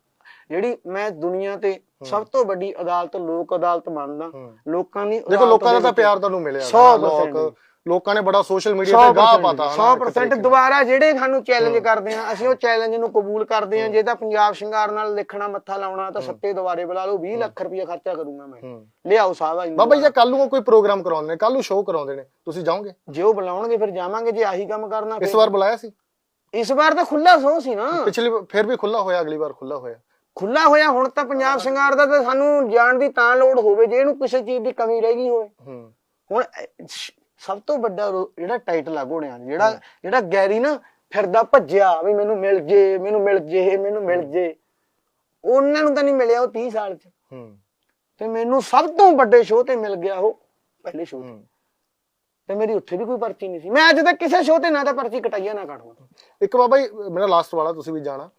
ਜਿਹੜੀ ਮੈਂ ਦੁਨੀਆ ਤੇ ਸਭ ਤੋਂ ਵੱਡੀ ਅਦਾਲਤ ਲੋਕ ਅਦਾਲਤ ਮੰਨਦਾ। ਲੋਕਾਂ ਦੀ ਦੇਖੋ ਲੋਕਾਂ ਦਾ ਤਾਂ ਪਿਆਰ ਤੁਹਾਨੂੰ ਮਿਲਿਆ ਸੌ ਨਾ, percent ਲੋਕ ਲੋਕਾਂ ਨੇ ਬੜਾ ਸੋਸ਼ਲ ਮੀਡੀਆ ਤੇ ਗਾਹ ਪਾਤਾ 100% ਦੁਬਾਰਾ ਜਿਹੜੇ ਸਾਨੂੰ ਚੈਲੰਜ ਕਰਦੇ ਆ ਅਸੀਂ ਉਹ ਚੈਲੰਜ ਨੂੰ ਕਬੂਲ ਕਰਦੇ ਆ ਜੇ ਤਾਂ ਪੰਜਾਬ ਸ਼ਿੰਗਾਰ ਨਾਲ ਲਿਖਣਾ ਮੱਥਾ ਲਾਉਣਾ ਤਾਂ ਸੱਤੇ ਦੁਬਾਰੇ ਬੁਲਾ ਲਓ 20 ਲੱਖ ਰੁਪਏ ਖਰਚਾ ਕਰੂੰਗਾ ਮੈਂ। ਲਿਆਓ ਸਾਹਿਬਾ ਬਾਬਾ ਜੀ ਕੱਲ ਨੂੰ ਕੋਈ ਪ੍ਰੋਗਰਾਮ ਕਰਾਉਂਦੇ ਨੇ ਕੱਲ ਨੂੰ ਸ਼ੋਅ ਕਰਾਉਂਦੇ ਨੇ ਤੁਸੀਂ ਜਾਓਗੇ? ਜੇ ਉਹ ਬੁਲਾਉਣਗੇ ਫਿਰ ਜਾਵਾਂਗੇ ਜੇ ਆਹੀ ਕੰਮ ਕਰਨਾ ਇਸ ਵਾਰ ਬੁਲਾਇਆ ਸੀ? ਇਸ ਵਾਰ ਤਾਂ ਖੁੱਲਾ ਸੋ ਸੀ ਨਾ। ਪਿਛਲੀ ਫਿਰ ਵੀ ਖੁੱਲਾ ਹੋਇਆ ਅਗਲੀ ਵਾਰ ਖੁੱਲਾ ਹੋਇਆ। ਖੁੱਲਾ ਹੋਇਆ ਹੁਣ ਤਾਂ ਪੰਜਾਬ ਸ਼ਿੰਗਾਰ ਦਾ ਤਾਂ ਸਾਨੂੰ ਜਾਣ ਦੀ ਤਾਂ ਲੋੜ ਹੋਵੇ ਜੇ ਇਹਨੂੰ ਕਿਸੇ ਚੀਜ਼ ਦੀ ਕਮੀ ਰਹਿ ਗਈ ਹੋਵੇ। ਹੁਣ ਸਭ ਤੋਂ ਵੱਡਾ ਜਿਹੜਾ ਟਾਈਟਲ ਆ ਘੋੜਿਆਂ ਦਾ ਜਿਹੜਾ ਜਿਹੜਾ ਗੈਰੀ ਨਾ ਫਿਰਦਾ ਭੱਜਿਆ ਵੀ ਮੈਨੂੰ ਮਿਲ ਜੇ ਮੈਨੂੰ ਮਿਲ ਜੇ ਮੈਨੂੰ ਮਿਲ ਜੇ। ਉਹਨਾਂ ਨੂੰ ਤਾਂ ਨਹੀਂ ਮਿਲਿਆ ਉਹ 30 ਸਾਲ ਚ। ਹੂੰ। ਤੇ ਮੈਨੂੰ ਸਭ ਤੋਂ ਵੱਡੇ ਸ਼ੋਅ ਤੇ ਮਿਲ ਗਿਆ ਉਹ ਪਹਿਲੇ ਸ਼ੋਅ ਤੇ ਤੇ ਮੇਰੀ ਉੱਥੇ ਵੀ ਕੋਈ ਪਰਚੀ ਨਹੀਂ ਸੀ। ਮੈਂ ਅੱਜ ਤੱਕ ਕਿਸੇ ਸ਼ੋਅ ਤੇ ਨਾ ਤਾਂ ਪਰਚੀ ਕਟਾਈਆ ਨਾ ਕਾਟਵਾ ਇੱਕ ਬਾਬਾ ਜੀ ਮੇਰਾ ਲਾਸਟ ਵਾਲਾ ਤੁਸੀਂ ਵੀ ਜਾਣਾ।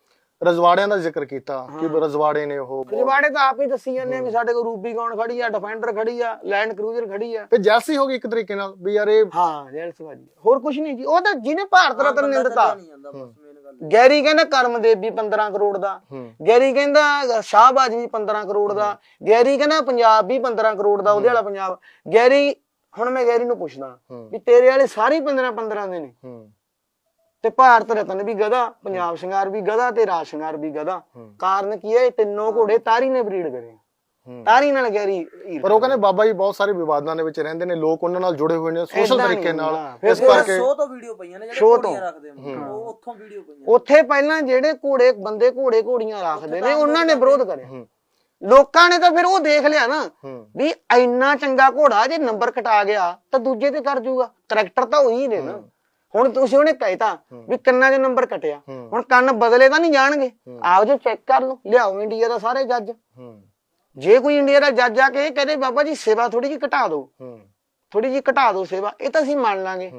ਰਜਵਾੜਿਆਂ ਦਾ ਜ਼ਿਕਰ ਕੀਤਾ ਕਿ ਰਜਵਾੜੇ ਨੇ ਉਹ ਜਵਾੜੇ ਤਾਂ ਆਪ ਹੀ ਦੱਸੀ ਜਾਂਦੇ ਆ ਵੀ ਸਾਡੇ ਕੋਲ ਰੂਬੀ ਕੌਣ ਖੜੀ ਆ ਡਿਫੈਂਡਰ ਖੜੀ ਆ ਲੈਂਡ ਕਰੂਜ਼ਰ ਖੜੀ ਆ। ਤੇ ਜੈਸੀ ਹੋ ਗਈ ਇੱਕ ਤਰੀਕੇ ਨਾਲ ਵੀ ਯਾਰ ਇਹ ਹਾਂ ਜੈਲਸ ਭਾਜੀ ਹੋਰ ਕੁਝ ਨਹੀਂ ਜੀ ਉਹ ਤਾਂ ਜਿਹਨੇ ਭਾਰਤ ਰਤਨ ਨਹੀਂ ਦਿੱਤਾ ਨਹੀਂ ਜਾਂਦਾ ਬਸ ਮੇਨ ਗੱਲ ਗੈਰੀ ਕਹਿੰਦਾ ਕਰਮਦੇਵ ਵੀ 15 ਕਰੋੜ ਦਾ। ਗੈਰੀ ਕਹਿੰਦਾ ਸ਼ਾਹਬਾਜ ਵੀ 15 ਕਰੋੜ ਦਾ। ਗੈਰੀ ਕਹਿੰਦਾ ਪੰਜਾਬ ਵੀ 15 ਕਰੋੜ ਦਾ ਉਹਦੇ ਵਾਲਾ ਪੰਜਾਬ। ਗੈਰੀ ਹੁਣ ਮੈਂ ਗੈਰੀ ਨੂੰ ਪੁੱਛਦਾ ਵੀ ਤੇਰੇ ਵਾਲੇ ਸਾਰੇ 15 15 ਦੇ ਨੇ। ਹੂੰ। ਤੇ ਭਾਰਤ ਰਤਨ ਵੀ ਗਦਾ ਪੰਜਾਬ ਸ਼ਿੰਗਾਰ ਵੀ ਗਦਾ ਤੇ ਰਾਜ ਸ਼ਿੰਗਾਰ ਵੀ ਹੂੰ। ਕਾਰਨ ਕੀ ਹੈ? ਇਹ ਤਿੰਨੋਂ ਘੋੜੇ ਤਾਰੀ ਨੇ ਬਰੀਡ ਕਰੇ। ਤਾਰੀ ਨਾਲ ਗੈਰੀ ਹੀਰ। ਪਰ ਉਹ ਕਹਿੰਦੇ ਬਾਬਾ ਜੀ ਬਹੁਤ ਸਾਰੇ ਵਿਵਾਦਾਂ ਦੇ ਵਿੱਚ ਰਹਿੰਦੇ ਨੇ ਲੋਕ ਉਹਨਾਂ ਨਾਲ ਜੁੜੇ ਹੋਏ ਨੇ ਸੋਸ਼ਲ ਤਰੀਕੇ ਨਾਲ। ਇਸ ਕਰਕੇ ਸ਼ੋਅ ਤੋਂ ਵੀਡੀਓ ਪਈਆਂ ਨੇ ਜਿਹੜੇ। ਘੋੜੀਆਂ ਰੱਖਦੇ ਆ, ਉਹ ਉੱਥੋਂ ਵੀਡੀਓ ਪਈਆਂ ਉੱਥੇ ਪਹਿਲਾਂ ਜਿਹੜੇ ਘੋੜੇ ਬੰਦੇ ਘੋੜੇ ਘੋੜੀਆਂ ਰੱਖਦੇ ਨੇ ਉਹਨਾਂ ਨੇ ਵਿਰੋਧ ਕਰਿਆ ਲੋਕਾਂ ਨੇ ਤਾਂ ਫਿਰ ਉਹ ਦੇਖ ਲਿਆ ਨਾ ਵੀ ਇੰਨਾ ਚੰਗਾ ਘੋੜਾ ਜੇ ਨੰਬਰ ਕਟਾ ਗਿਆ ਤਾਂ ਦੂਜੇ ਤੇ ਕਰ ਜੂਗਾ। ਕਰੈਕਟਰ ਤਾਂ ਉਹੀ ਨੇ ਨਾ। ਹੁਣ ਤੁਸੀਂ ਉਹਨੇ ਕਹਿਤਾ ਵੀ ਕੰਨਾਂ 'ਚ ਨੰਬਰ ਕਟਿਆ। ਹੁਣ ਕੰਨ ਬਦਲੇ ਤਾਂ ਨਹੀਂ ਜਾਣਗੇ। ਆਪ ਜੋ ਚੈੱਕ ਕਰ ਲਓ ਲਿਆਓ ਇੰਡੀਆ ਦਾ ਸਾਰੇ ਜੱਜ। ਜੇ ਕੋਈ ਇੰਡੀਆ ਦਾ ਜੱਜ ਆ ਕੇ ਕਹਦੇ ਬਾਬਾ ਜੀ ਸੇਵਾ ਥੋੜੀ ਜਿਹੀ ਘਟਾ ਦਿਓ। ਥੋੜੀ ਜਿਹੀ ਘਟਾ ਦਿਓ ਸੇਵਾ ਇਹ ਤਾਂ ਅਸੀਂ ਮੰਨ ਲਾਂਗੇ।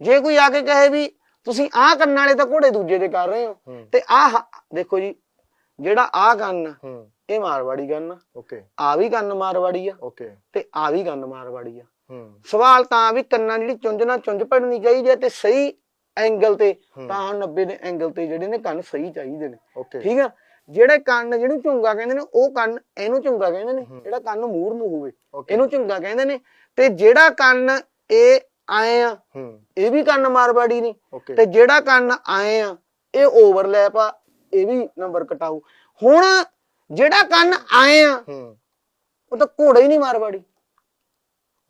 ਜੇ ਕੋਈ ਆ ਕੇ ਕਹੇ ਵੀ ਤੁਸੀਂ ਆਹ ਕੰਨ ਵਾਲੇ ਤਾਂ ਘੋੜੇ ਦੂਜੇ ਦੇ ਕਰ ਰਹੇ ਹੋ। ਤੇ ਆਹ ਦੇਖੋ ਜੀ ਜਿਹੜਾ ਆਹ ਕੰਨ ਇਹ ਮਾਰਵਾੜੀ ਕੰਨ ਆ। ਓਕੇ। ਆ ਵੀ ਕੰਨ ਮਾਰਵਾੜੀ ਆ ਓਕੇ। ਤੇ ਆ ਵੀ ਕੰਨ ਮਾਰਵਾੜੀ ਆ। ਸਵਾਲ ਤਾਂ ਵੀ ਕੰਨਾਂ ਜਿਹੜੀ ਚੁੰਝ ਨਾਲ ਚੁੰਝ ਪੜਨੀ ਚਾਹੀਦੀ ਹੈ ਤੇ ਸਹੀ ਐਂਗਲ ਤੇ ਤਾਂ 90 ਦੇ ਐਂਗਲ ਤੇ ਜਿਹੜੇ ਨੇ ਕੰਨ ਸਹੀ ਚਾਹੀਦੇ ਨੇ। ਠੀਕ ਆ? ਜਿਹੜੇ ਕੰਨ ਜਿਹਨੂੰ ਝੁੰਗਾ ਕਹਿੰਦੇ ਨੇ ਉਹ ਕੰਨ ਇਹਨੂੰ ਝੁੰਗਾ ਕਹਿੰਦੇ ਨੇ ਜਿਹੜਾ ਕੰਨ ਮੂਰ ਨੂੰ ਹੋਵੇ ਇਹਨੂੰ ਝੁੰਗਾ ਕਹਿੰਦੇ ਨੇ। ਤੇ ਜਿਹੜਾ ਕੰਨ ਇਹ ਆਏ ਆ ਇਹ ਵੀ ਕੰਨ ਮਾਰਵਾੜੀ ਨੇ। ਤੇ ਜਿਹੜਾ ਕੰਨ ਆਏ ਆ ਇਹ ਓਵਰਲੈਪ ਆ ਇਹ ਵੀ ਨੰਬਰ ਕਟਾਊ ਹੁਣ ਜਿਹੜਾ ਕੰਨ ਆਏ ਆ ਉਹ ਤਾਂ ਘੋੜਾ ਹੀ ਨਹੀਂ ਮਾਰਵਾੜੀ।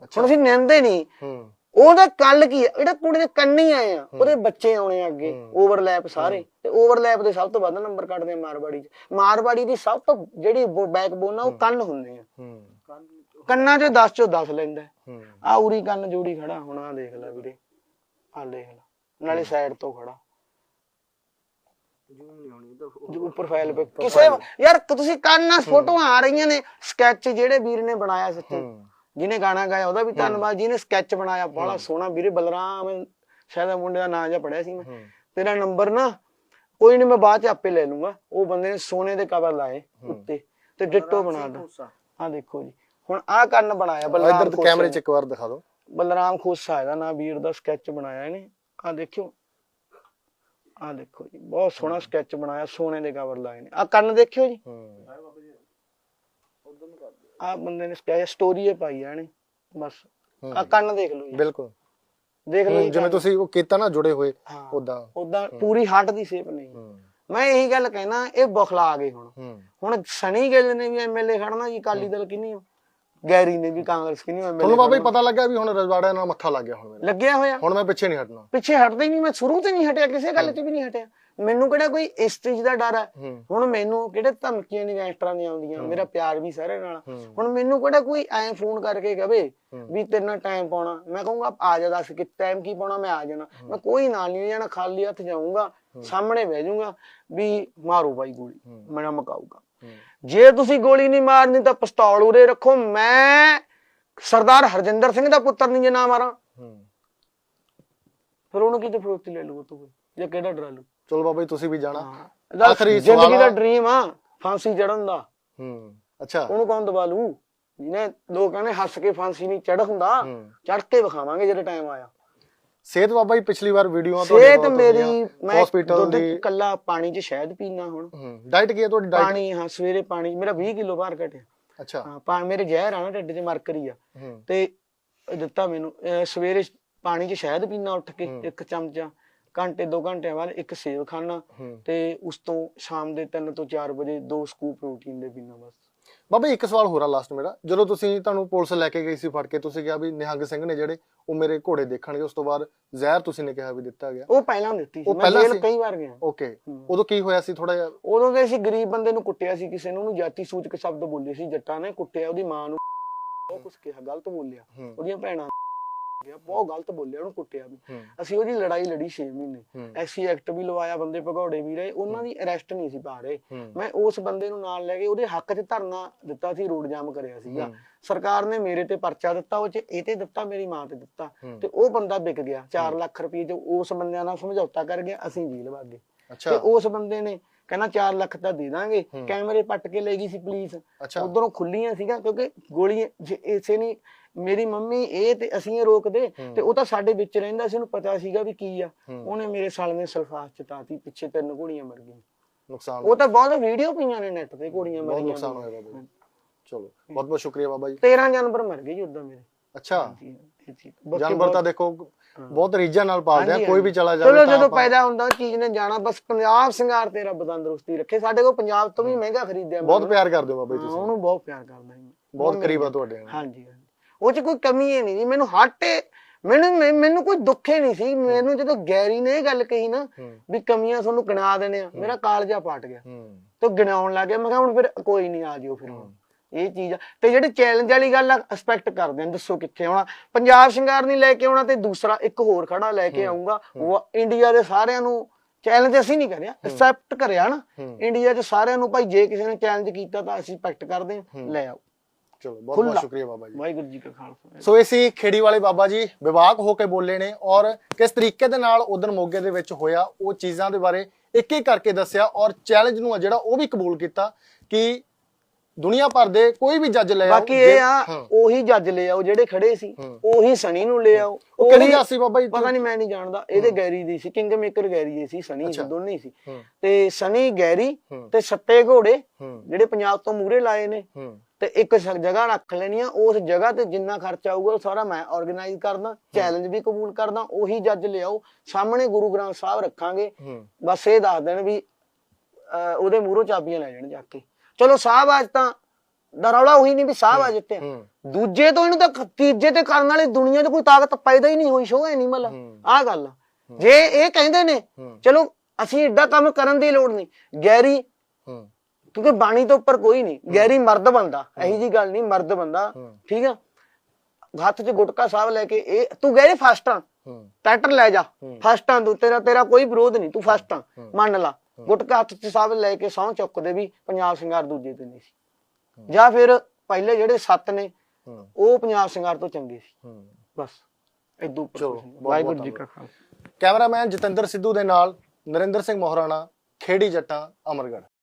ਹੁਣ ਅਸੀਂ ਨਿੰਦੇ ਨਹੀਂ ਹੂੰ। ਉਹਦਾ ਕੱਲ ਕੀ ਜਿਹੜਾ ਕੁੜੀ ਦੇ ਕੰਨ ਹੀ ਆਏ ਆ। ਉਹਦੇ ਬੱਚੇ ਆਉਣੇ ਆ ਅੱਗੇ। ਓਵਰਲੈਪ ਸਾਰੇ। ਤੇ ਓਵਰਲੈਪ ਦੇ ਸਭ ਤੋਂ ਵੱਧ ਨੰਬਰ ਕੱਢਦੇ ਆ ਮਾਰਵਾੜੀ ਚ। ਮਾਰਵਾੜੀ ਦੀ ਸਭ ਤੋਂ ਜਿਹੜੀ ਬੈਕਬੋਨ ਆ ਉਹ ਕੰਨ ਹੁੰਦੇ ਆ। ਹੂੰ। ਕੰਨਾਂ 'ਚ 10 ਚੋਂ 10 ਲੈਂਦਾ। ਆ ਉਰੀ ਕੰਨ ਜੋੜੀ ਖੜਾ ਹੁਣ ਆ ਦੇਖ ਲੈ ਵੀਰੇ। ਆ ਦੇਖ ਲੈ। ਨਾਲੇ ਸਾਈਡ ਤੋਂ ਖੜਾ। ਜੂਮ ਨਹੀਂ ਆਉਣੀ ਤਾਂ ਜੋ ਪ੍ਰੋਫਾਈਲ ਤੇ ਕਿਸੇ ਯਾਰ ਤੁਸੀਂ ਕੰਨਾਂ ਫੋਟੋਆਂ ਆ ਰਹੀਆਂ ਨੇ ਸਕੈਚ ਜਿਹੜੇ ਵੀਰ ਨੇ ਬਣਾਇਆ ਸੱਚੀ। ਜਿਹਨੇ ਗਾਣਾ ਗਾਇਆ ਉਹਦਾ ਵੀ ਧੰਨਵਾਦ। ਜਿਹਨੇ ਸਕੈਚ ਬਣਾਇਆ ਬੜਾ ਸੋਹਣਾ ਵੀਰੇ ਬਲਰਾਮ ਸ਼ਾਇਦ ਉਹ ਮੁੰਡੇ ਦਾ ਨਾਂ ਜਾਂ ਪੜਿਆ ਸੀ ਮੈਂ। ਤੇਰਾ ਨੰਬਰ ਨਾ ਕੋਈ ਨਹੀਂ ਮੈਂ ਬਾਅਦ ਚ ਆਪੇ ਲੈ ਲੂੰਗਾ। ਉਹ ਬੰਦੇ ਨੇ ਸੋਨੇ ਦੇ ਕਵਰ ਲਾਏ ਉੱਤੇ ਤੇ ਡਿੱਟੋ ਬਣਾ ਦੋ ਖੋਸਾ। ਆ ਦੇਖੋ ਜੀ। ਹੁਣ ਆ ਕੰਨ ਬਣਾਇਆ ਬਲਰਾਮ ਇੱਧਰ ਕੈਮਰੇ ਨੇ। 'ਚ ਇੱਕ ਵਾਰ ਦਿਖਾ ਦਿਓ। ਬਲਰਾਮ ਖੋਸਾ ਇਹਦਾ ਨਾਂ ਵੀਰ ਦਾ ਸਕੈਚ ਬਣਾਇਆ ਇਹਨੇ। ਆ ਦੇਖਿਓ। ਆ ਦੇਖੋ ਜੀ ਬਹੁਤ ਸੋਹਣਾ ਸਕੈਚ ਬਣਾਇਆ ਸੋਨੇ ਦੇ ਕਵਰ ਲਾਏ ਨੇ। ਆ ਕੰਨ ਦੇਖਿਓ ਜੀ। ਹੂੰ। ਆ ਬੰਦੇ ਨੇ ਸਕੈਚ ਸਟੋਰੀ ਇਹ ਪਾਈ ਆ ਇਹਨੇ ਬਸ। ਹੂੰ। ਆ ਕੰਨ ਦੇਖ ਲਓ ਜੀ। ਬਿਲਕੁਲ। ਦੇਖ ਲਓ ਹੂੰ, ਜਿਵੇਂ ਤੁਸੀਂ ਉਹ ਕੀਤਾ ਨਾ ਜੁੜੇ ਹੋਏ ਹਾਂ। ਉਦਾਂ ਉਦਾਂ ਪੂਰੀ ਹੱਟ ਦੀ ਸ਼ੇਪ ਨਹੀਂ। ਹੂੰ। ਮੈਂ ਇਹੀ ਗੱਲ ਕਹਿਣਾ ਇਹ ਬਖਲਾ ਗਏ ਹੁਣ। ਹੂੰ। ਹੁਣ ਸਣੀ ਗਿੱਲ ਨੇ ਵੀ ਐਮਐਲਏ ਖੜਨਾ ਜੀ ਅਕਾਲੀ ਦਲ ਕਿੰਨੀ ਗੈਰੀ ਨੇ ਵੀ ਕਾਂਗਰਸ ਕਿੰਨੀ ਤੁਹਾਨੂੰ ਐਮਐਲਏ ਬਾਬਾ ਜੀ ਪਤਾ ਲੱਗਾ ਵੀ ਹੁਣ ਰਜਵਾੜਿਆਂ ਨਾਲ ਮੱਥਾ ਲੱਗ ਗਿਆ ਹੁਣ ਮੇਰਾ। ਲੱਗਿਆ ਹੋਇਆ। ਹੁਣ ਮੈਂ ਪਿੱਛੇ ਨਹੀਂ ਹਟਣਾ। ਪਿੱਛੇ ਹਟਦਾ ਹੀ ਨਹੀਂ ਮੈਂ ਸ਼ੁਰੂ ਤੇ ਨਹੀਂ ਹਟਿਆ ਕਿਸੇ ਗੱਲ 'ਚ ਵੀ ਨਹੀਂ ਹਟਿਆ। ਮੈਨੂੰ ਕਿਹੜਾ ਕੋਈ ਇਸ ਚੀਜ਼ ਦਾ ਡਰ ਹੈ? ਹੁਣ ਮੈਨੂੰ ਕਿਹੜੇ ਧਮਕੀਆਂ ਨਹੀਂ ਗੈਂਗਸਟਰਾਂ ਦੀਆਂ ਆਉਂਦੀਆਂ? ਮੇਰਾ ਪਿਆਰ ਵੀ ਸਾਰੇ ਨਾਲ ਹੁਣ ਮੈਨੂੰ ਕਿਹੜਾ ਕੋਈ ਐ ਫੋਨ ਕਰਕੇ ਕਹੇ ਵੀ ਤੇਰੇ ਨਾਲ ਟਾਈਮ ਪਾਉਣਾ। ਮੈਂ ਕਹੂੰਗਾ ਆ ਜਾ ਦੱਸ ਕਿ ਟਾਈਮ ਕੀ ਪਾਉਣਾ ਮੈਂ ਆ ਜਾਣਾ। ਮੈਂ ਕੋਈ ਨਾਲ ਨਹੀਂ ਜਾਣਾ ਖਾਲੀ ਹੱਥ ਜਾਊਂਗਾ ਸਾਹਮਣੇ ਬਹਿ ਜਾਊਂਗਾ ਵੀ ਮਾਰੋ ਬਾਈ ਗੋਲੀ ਮੇਰਾ ਮਕਾਊਗਾ। ਜੇ ਤੁਸੀਂ ਗੋਲੀ ਨਹੀਂ ਮਾਰਨੀ ਤਾਂ ਪਿਸਤੌਲ ਉਰੇ ਰੱਖੋ। ਮੈਂ ਸਰਦਾਰ ਹਰਜਿੰਦਰ ਸਿੰਘ ਦਾ ਪੁੱਤਰ ਨਹੀਂ ਜੇ ਨਾ ਮਾਰਾਂ। ਫਿਰ ਉਹਨੂੰ ਕਿਤੇ ਫਰੋਤੀ ਲੈ ਲੂ ਤੂੰ ਜਾਂ ਕਿਹੜਾ ਡਰਾ ਲੂ ਚਲੋ ਬਾਬਾ ਜੀ ਤੁਸੀਂ ਵੀ ਜਾਣਾ। ਆਖਰੀ ਜ਼ਿੰਦਗੀ ਸਵਾਲ ਦਾ ਆ। ਡ੍ਰੀਮ ਆ ਫਾਂਸੀ ਚੜਨ ਦਾ। ਹੂੰ। ਅੱਛਾ। ਉਹਨੂੰ ਕੌਣ ਦਬਾ ਲੂ ਜਿਹਨੇ ਲੋਕ ਕਹਿੰਦੇ ਹੱਸ ਕੇ ਫਾਂਸੀ ਨਹੀਂ ਚੜ ਹੁੰਦਾ। ਚੜ ਕੇ ਵਿਖਾਵਾਂਗੇ ਜਦੋਂ ਟਾਈਮ ਆਇਆ। ਸਿਹਤ ਬਾਬਾ ਜੀ ਪਿਛਲੀ ਵਾਰ ਵੀਡੀਓਆਂ ਸਿਹਤ ਮੇਰੀ ਮੈਂ ਹਸਪੀਟਲ ਦੀ ਕੱਲਾ ਪਾਣੀ 'ਚ ਸ਼ਹਿਦ ਪੀਣਾ ਹੁਣ। ਡਾਈਟ ਕੀ ਹੈ ਤੁਹਾਡੀ ਡਾਈਟ ਪਾਣੀ ਹਾਂ ਸਵੇਰੇ ਪਾਣੀ ਮੇਰਾ 20 ਕਿਲੋ ਭਾਰ ਘਟਿਆ। ਅੱਛਾ। ਹਾਂ ਪਾ ਮੇਰੇ ਜ਼ਹਿਰ ਆ ਨਾ ਢਿੱਡ 'ਚ ਮਰਕਰੀ ਆ। ਤੇ ਦਿੱਤਾ ਮੈਨੂੰ ਸਵੇਰੇ ਪਾਣੀ 'ਚ ਸ਼ਹਿਦ ਪੀਣਾ ਉੱਠ ਕੇ ਇੱਕ ਚਮਚਾ ਘੰਟੇ 2 ਘੰਟਿਆਂ ਬਾਅਦ ਇੱਕ ਸੇਬ ਖਾਣਾ ਤੇ ਉਸ ਤੋਂ ਸ਼ਾਮ ਦੇ 3 ਤੋਂ 4 ਵਜੇ ਦੋ ਸਕੂਪ ਪ੍ਰੋਟੀਨ ਦੇ ਪੀਣਾ ਬਸ। ਬਾਬਾ ਇੱਕ ਸਵਾਲ ਹੋਰ ਆ ਲਾਸਟ ਮੇਰਾ। ਜਦੋਂ ਤੁਸੀਂ ਤੁਹਾਨੂੰ ਪੁਲਿਸ ਲੈ ਕੇ ਗਈ ਸੀ ਫੜ ਕੇ ਤੁਸੀਂ ਕਿਹਾ ਵੀ ਨਿਹੰਗ ਸਿੰਘ ਨੇ ਜਿਹੜੇ ਉਹ ਮੇਰੇ ਘੋੜੇ ਦੇਖਣਗੇ ਉਸ ਤੋਂ ਬਾਅਦ ਜ਼ਹਿਰ ਤੁਸੀਂ ਨੇ ਕਿਹਾ ਵੀ ਦਿੱਤਾ ਗਿਆ। ਉਹ ਪਹਿਲਾਂ ਦਿੱਤੀ ਸੀ। ਉਹ ਮੈਂ ਪਹਿਲਾਂ ਜੇਲ੍ਹ? ਕਈ ਵਾਰ ਗਿਆ। ਓਕੇ ਉਦੋਂ ਕੀ ਹੋਇਆ ਸੀ ਥੋੜਾ ਜਿਹਾ? ਉਦੋਂ ਤੇ ਅਸੀਂ ਗਰੀਬ ਬੰਦੇ ਨੂੰ ਕੁੱਟਿਆ ਸੀ ਕਿਸੇ ਨੂੰ ਉਹਨੂੰ ਜਾਤੀ ਸੂਚਕ ਸ਼ਬਦ ਬੋਲੇ ਸੀ ਜੱਟਾਂ ਨੇ ਕੁੱਟਿਆ ਉਹਦੀ ਮਾਂ ਨੂੰ ਬਹੁਤ ਕੁਝ ਕਿਹਾ ਗਲਤ ਬੋਲਿਆ। ਉਹਦੀਆਂ ਭੈਣਾਂ ਗਿਆ ਬਹੁਤ ਗਲਤ ਬੋਲਿਆ ਉਹਨੂੰ ਕੁੱਟਿਆ ਵੀ। ਅਸੀਂ ਉਹਦੀ ਲੜਾਈ ਲੜੀ 6 ਮਹੀਨੇ। ਹੂੰ। ਐਸਸੀ ਐਕਟ ਵੀ ਲਵਾਇਆ ਬੰਦੇ ਭਗੌੜੇ ਵੀ ਰਹੇ ਉਹਨਾਂ ਦੀ ਅਰੈਸਟ ਨਹੀਂ ਸੀ ਪਾ ਰਹੇ। ਮੈਂ ਉਸ ਬੰਦੇ ਨੂੰ ਨਾਲ ਲੈ ਕੇ ਉਹਦੇ ਹੱਕ 'ਚ ਧਰਨਾ ਦਿੱਤਾ ਸੀ ਰੋਡ ਜਾਮ ਕਰਿਆ ਸੀਗਾ। ਸਰਕਾਰ ਨੇ ਮੇਰੇ ਤੇ ਪਰਚਾ ਦਿੱਤਾ ਉਹ 'ਚ ਇਹ ਤੇ ਦਿੱਤਾ ਮੇਰੀ ਮਾਂ ਤੇ ਦਿੱਤਾ। ਤੇ ਉਹ ਬੰਦਾ ਵਿਕ ਗਿਆ 4 ਲੱਖ ਰੁਪਏ 'ਚ ਉਸ ਬੰਦਿਆਂ ਨਾਲ ਸਮਝੌਤਾ ਕਰ ਗਿਆ ਅਸੀਂ ਜੇਲ੍ਹ ਵਗ ਗਏ। ਤੇ ਉਸ ਬੰਦੇ ਨੇ ਕਹਿੰਦਾ 4 ਲੱਖ ਤਾਂ ਦੇ ਦਾਂਗੇ। ਕੈਮਰੇ ਪੱਟ ਕੇ ਲੈ ਗਈ ਸੀ ਪੁਲਿਸ। ਉਧਰੋਂ ਖੁੱਲੀਆਂ ਸੀਗਾ ਕਿਉਂਕਿ ਗੋਲੀਆਂ ਜੇ ਇਸੇ ਨਹੀਂ ਮੇਰੀ ਮੰਮੀ ਇਹ ਤੇ ਅਸੀਂ ਇਹ ਰੋਕਦੇ ਤੇ ਉਹ ਤਾਂ ਸਾਡੇ ਵਿੱਚ ਰਹਿੰਦਾ ਸੀ ਉਹਨੂੰ ਪਤਾ ਸੀਗਾ ਵੀ ਕੀ ਆ। ਉਹਨੇ ਮੇਰੇ ਸਾਲ ਨੇ ਸਲਫਾਸ ਚਤਾਤੀ ਪਿੱਛੇ ਤਿੰਨ ਘੋੜੀਆਂ ਮਰ ਗਈਆਂ। ਨੁਕਸਾਨ ਉਹ ਤਾਂ ਬਹੁਤ ਵੀਡੀਓ ਪਈਆਂ ਨੇ ਨੈਟ ਤੇ ਘੋੜੀਆਂ ਨੁਕਸਾਨ ਹੋਇਆ ਬਾਬਾ ਜੀ। ਚਲੋ ਬਹੁਤ ਬਹੁਤ ਸ਼ੁਕਰੀਆ ਬਾਬਾ ਜੀ। 13 ਜਾਨਵਰ ਮਰ ਗਏ ਜੀ ਉਦਾਂ ਮੇਰੇ। ਅੱਛਾ। ਜਾਨਵਰ ਤਾਂ ਦੇਖੋ ਬਹੁਤ ਰੀਝਾਂ ਨਾਲ ਪਾਲਦੇ ਆ ਕੋਈ ਵੀ। ਚਲਾ ਜਾਵੇ ਚਲੋ ਜਦੋਂ ਪੈਦਾ ਹੁੰਦਾ ਚੀਜ਼ ਨੇ ਜਾਣਾ ਬਸ ਪੰਜਾਬ ਸਿੰਗਾਰ ਤੇ ਰੱਬ ਤੰਦਰੁਸਤੀ ਰੱਖੇ। ਸਾਡੇ ਕੋਲ ਪੰਜਾਬ ਤੋਂ ਵੀ ਮਹਿੰਗਾ ਖਰੀਦਿਆ ਬਹੁਤ ਪਿਆਰ ਕਰਦੇ ਹੋ ਬਾਬਾ ਜੀ ਤੁਸੀਂ। ਉਹਨੂੰ ਬਹੁਤ ਪਿਆਰ ਕਰਦਾ ਜੀ। ਬਹੁਤ ਕਰੀਬ ਆ ਤੁਹਾਡੇ ਨਾਲ। ਹਾਂਜੀ। ਉਹ ਚ ਕੋਈ ਕਮੀ ਹੀ ਨਹੀਂ ਜੀ। ਮੈਨੂੰ ਹੱਟੇ ਮੈਨੂੰ ਮੈਂ- ਮੈਨੂੰ ਕੋਈ ਦੁੱਖ ਹੀ ਨਹੀਂ ਸੀ ਮੈਨੂੰ ਜਦੋਂ ਗੈਰੀ ਨੇ ਇਹ ਗੱਲ ਕਹੀ ਨਾ ਹੂੰ। ਵੀ ਕਮੀਆਂ ਤੁਹਾਨੂੰ ਗਿਣਾ ਦੇਣੇ ਆ ਮੇਰਾ ਕਾਲਜਾ ਪਾਟ ਗਿਆ। ਹੂੰ। ਤੇ ਗਿਣਾਉਣ ਲੱਗ ਗਿਆ। ਮੈਂ ਕਿਹਾ ਹੁਣ ਫਿਰ ਕੋਈ ਨਹੀਂ ਆ ਜਿਓ ਫਿਰ ਹੁਣ। ਇਹ ਚੀਜ਼ ਆ। ਤੇ ਜਿਹੜੇ ਚੈਲੰਜ ਵਾਲੀ ਗੱਲ ਆ ਐਕਸਪੈਕਟ ਕਰਦੇ ਆ। ਦੱਸੋ ਕਿੱਥੇ ਆਉਣਾ। ਪੰਜਾਬ ਸ਼ਿੰਗਾਰ ਨਹੀਂ ਲੈ ਕੇ ਆਉਣਾ ਤੇ ਦੂਸਰਾ ਇੱਕ ਹੋਰ ਖੜਾ ਲੈ ਕੇ ਆਉਂਗਾ ਉਹ ਇੰਡੀਆ ਦੇ ਸਾਰਿਆਂ ਨੂੰ ਚੈਲੰਜ ਅਸੀਂ ਨਹੀਂ ਕਰਿਆ। ਐਕਸੈਪਟ ਕਰਿਆ ਨਾ। ਹੂੰ। ਇੰਡੀਆ 'ਚ ਸਾਰਿਆਂ ਨੂੰ ਭਾਈ ਜੇ ਕਿਸੇ ਨੇ ਚੈਲੰਜ ਕੀਤਾ ਤਾਂ ਅਸੀਂ ਐਕਸਪੈਕਟ ਕਰਦੇ ਹਾਂ। ਲੈ ਆਓ। ਚਲੋ ਬਹੁਤ ਬਹੁਤ। ਸ਼ੁਕਰੀਆ ਬਾਬਾ ਜੀ। ਵਾਹਿਗੁਰੂ ਜੀ ਕਾ ਖਾਲਸਾ ਸੋ ਇਹ ਸੀ ਖੇੜੀ ਵਾਲੇ ਬਾਬਾ ਜੀ ਵਿਵਾਕ ਹੋ ਕੇ ਬੋਲੇ ਨੇ ਔਰ ਕਿਸ ਤਰੀਕੇ ਦੇ ਨਾਲ ਉਦੋਂ ਮੋਗੇ ਦੇ ਵਿੱਚ ਹੋਇਆ ਉਹ ਚੀਜ਼ਾਂ ਦੇ ਬਾਰੇ ਇੱਕ ਇੱਕ ਕਰਕੇ ਦੱਸਿਆ ਔਰ ਚੈਲੰਜ ਨੂੰ ਆ ਜਿਹੜਾ ਉਹ ਵੀ ਕਬੂਲ ਕੀਤਾ ਕਿ ਦੁਨੀਆ ਭਰ ਦੇ ਕੋਈ ਵੀ ਜੱਜ ਲੈ ਆਓ ਬਾਕੀ ਇਹ ਆ। ਉਹੀ ਜੱਜ ਲੈ ਆਓ ਜਿਹੜੇ ਖੜੇ ਸੀ। ਉਹੀ ਸਣੀ ਨੂੰ ਲੈ ਆਓ। ਉਹ ਕਿਹੜੀ ਜੱਜ ਸੀ ਬਾਬਾ ਜੀ? ਪਤਾ ਨਹੀਂ ਮੈਂ ਨਹੀਂ ਜਾਣਦਾ। ਇਹਦੇ ਗੈਰੀ ਦੀ ਸੀ ਕਿੰਗ ਮੇਕਰ ਗੈਰੀ ਦੀ ਸੀ ਸਣੀ ਸੀ ਦੋਨੇ ਹੀ। ਸੀ ਤੇ ਸਣੀ ਗੈਰੀ। ਤੇ ਸੱਤੇ ਘੋੜੇ ਜਿਹੜੇ ਪੰਜਾਬ ਤੋਂ ਮੂਰੇ ਲਾਏ ਨੇ। ਤੇ ਇੱਕ ਜਗ੍ਹਾ ਰੱਖ ਲੈਣੀ ਆ ਉਸ ਜਗ੍ਹਾ ਤੇ ਜਿੰਨਾ ਖਰਚਾ ਆਊਗਾ ਉਹ ਸਾਰਾ ਮੈਂ ਆਰਗੇਨਾਈਜ਼ ਕਰਦਾ ਚੈਲੰਜ ਵੀ ਕਬੂਲ ਕਰਦਾ ਉਹੀ ਜੱਜ ਲਿਆਓ। ਸਾਹਮਣੇ ਗੁਰੂ ਗ੍ਰੰਥ ਸਾਹਿਬ ਰੱਖਾਂਗੇ। ਬਸ ਇਹ ਦੱਸ ਦੇਣ ਵੀ ਉਹਦੇ ਮੂਹਰੋਂ ਚਾਬੀਆਂ ਲੈ ਜਾਣ ਜਾ ਕੇ। ਚਲੋ ਸਾਹਿਬ ਅੱਜ ਤਾਂ ਡਰੌਲਾ ਉਹੀ ਨਹੀਂ ਵੀ ਸਾਹਿਬ ਆ ਜਿੱਤੇ। ਦੂਜੇ ਤੋਂ ਇਹਨੂੰ ਤਾਂ ਤੀਜੇ ਤੇ ਕਰਨ ਵਾਲੀ ਦੁਨੀਆ 'ਚ ਕੋਈ ਤਾਕਤ ਪੈਦਾ ਹੀ ਨਹੀਂ ਹੋਈ ਸ਼ੋ ਐਨੀਮਲ। ਆਹ ਗੱਲ ਆ। ਜੇ ਇਹ ਕਹਿੰਦੇ ਨੇ। ਚਲੋ ਅਸੀਂ ਏਡਾ ਕੰਮ ਕਰਨ ਦੀ ਲੋੜ ਨਹੀਂ। ਗੈਰੀ ਕਿਉਂਕਿ ਬਾਣੀ ਤੋਂ ਉੱਪਰ ਕੋਈ ਨਹੀਂ। ਗੈਰੀ ਮਰਦ ਬੰਦਾ ਇਹੀ ਜੀ ਗੱਲ ਨਹੀਂ ਮਰਦ ਬੰਦਾ। ਠੀਕ ਆ? ਹੱਥ 'ਚ ਗੁਟਕਾ ਸਾਹਿਬ ਲੈ ਕੇ ਇਹ ਤੂੰ ਗੈਰੀ ਫਸਟ ਟਰੈਕਟਰ ਲੈ ਜਾ। ਫਸਟ ਆ ਤੂੰ ਤੇਰਾ ਤੇਰਾ ਕੋਈ ਵਿਰੋਧ ਨਹੀਂ ਤੂੰ ਫਸਟ ਆ। ਮੰਨ ਲਾ। ਗੁਟਕਾ ਹੱਥ 'ਚ ਸਾਹਿਬ ਲੈ ਕੇ ਸਹੁੰ ਚੁੱਕਦੇ ਵੀ ਪੰਜਾਬ ਸਿੰਗਾਰ ਦੂਜੇ ਤੇ ਨਹੀਂ ਸੀ। ਜਾਂ ਫਿਰ ਪਹਿਲੇ ਜਿਹੜੇ ਸੱਤ ਨੇ ਉਹ ਪੰਜਾਬ ਸਿੰਗਾਰ ਤੋਂ ਚੰਗੇ ਸੀ। ਬਸ। ਇਦੋਂ ਉੱਪਰ ਚਲੋ, ਵਾਹਿਗੁਰੂ ਜੀ ਕਾ ਖਾਲਸਾ। ਕੈਮਰਾਮੈਨ ਜਤਿੰਦਰ ਸਿੱਧੂ ਦੇ ਨਾਲ ਨਰਿੰਦਰ ਸਿੰਘ ਮੋਹਰਾਣਾ ਖੇੜੀ ਜੱਟਾਂ ਅਮਰਗੜ੍ਹ।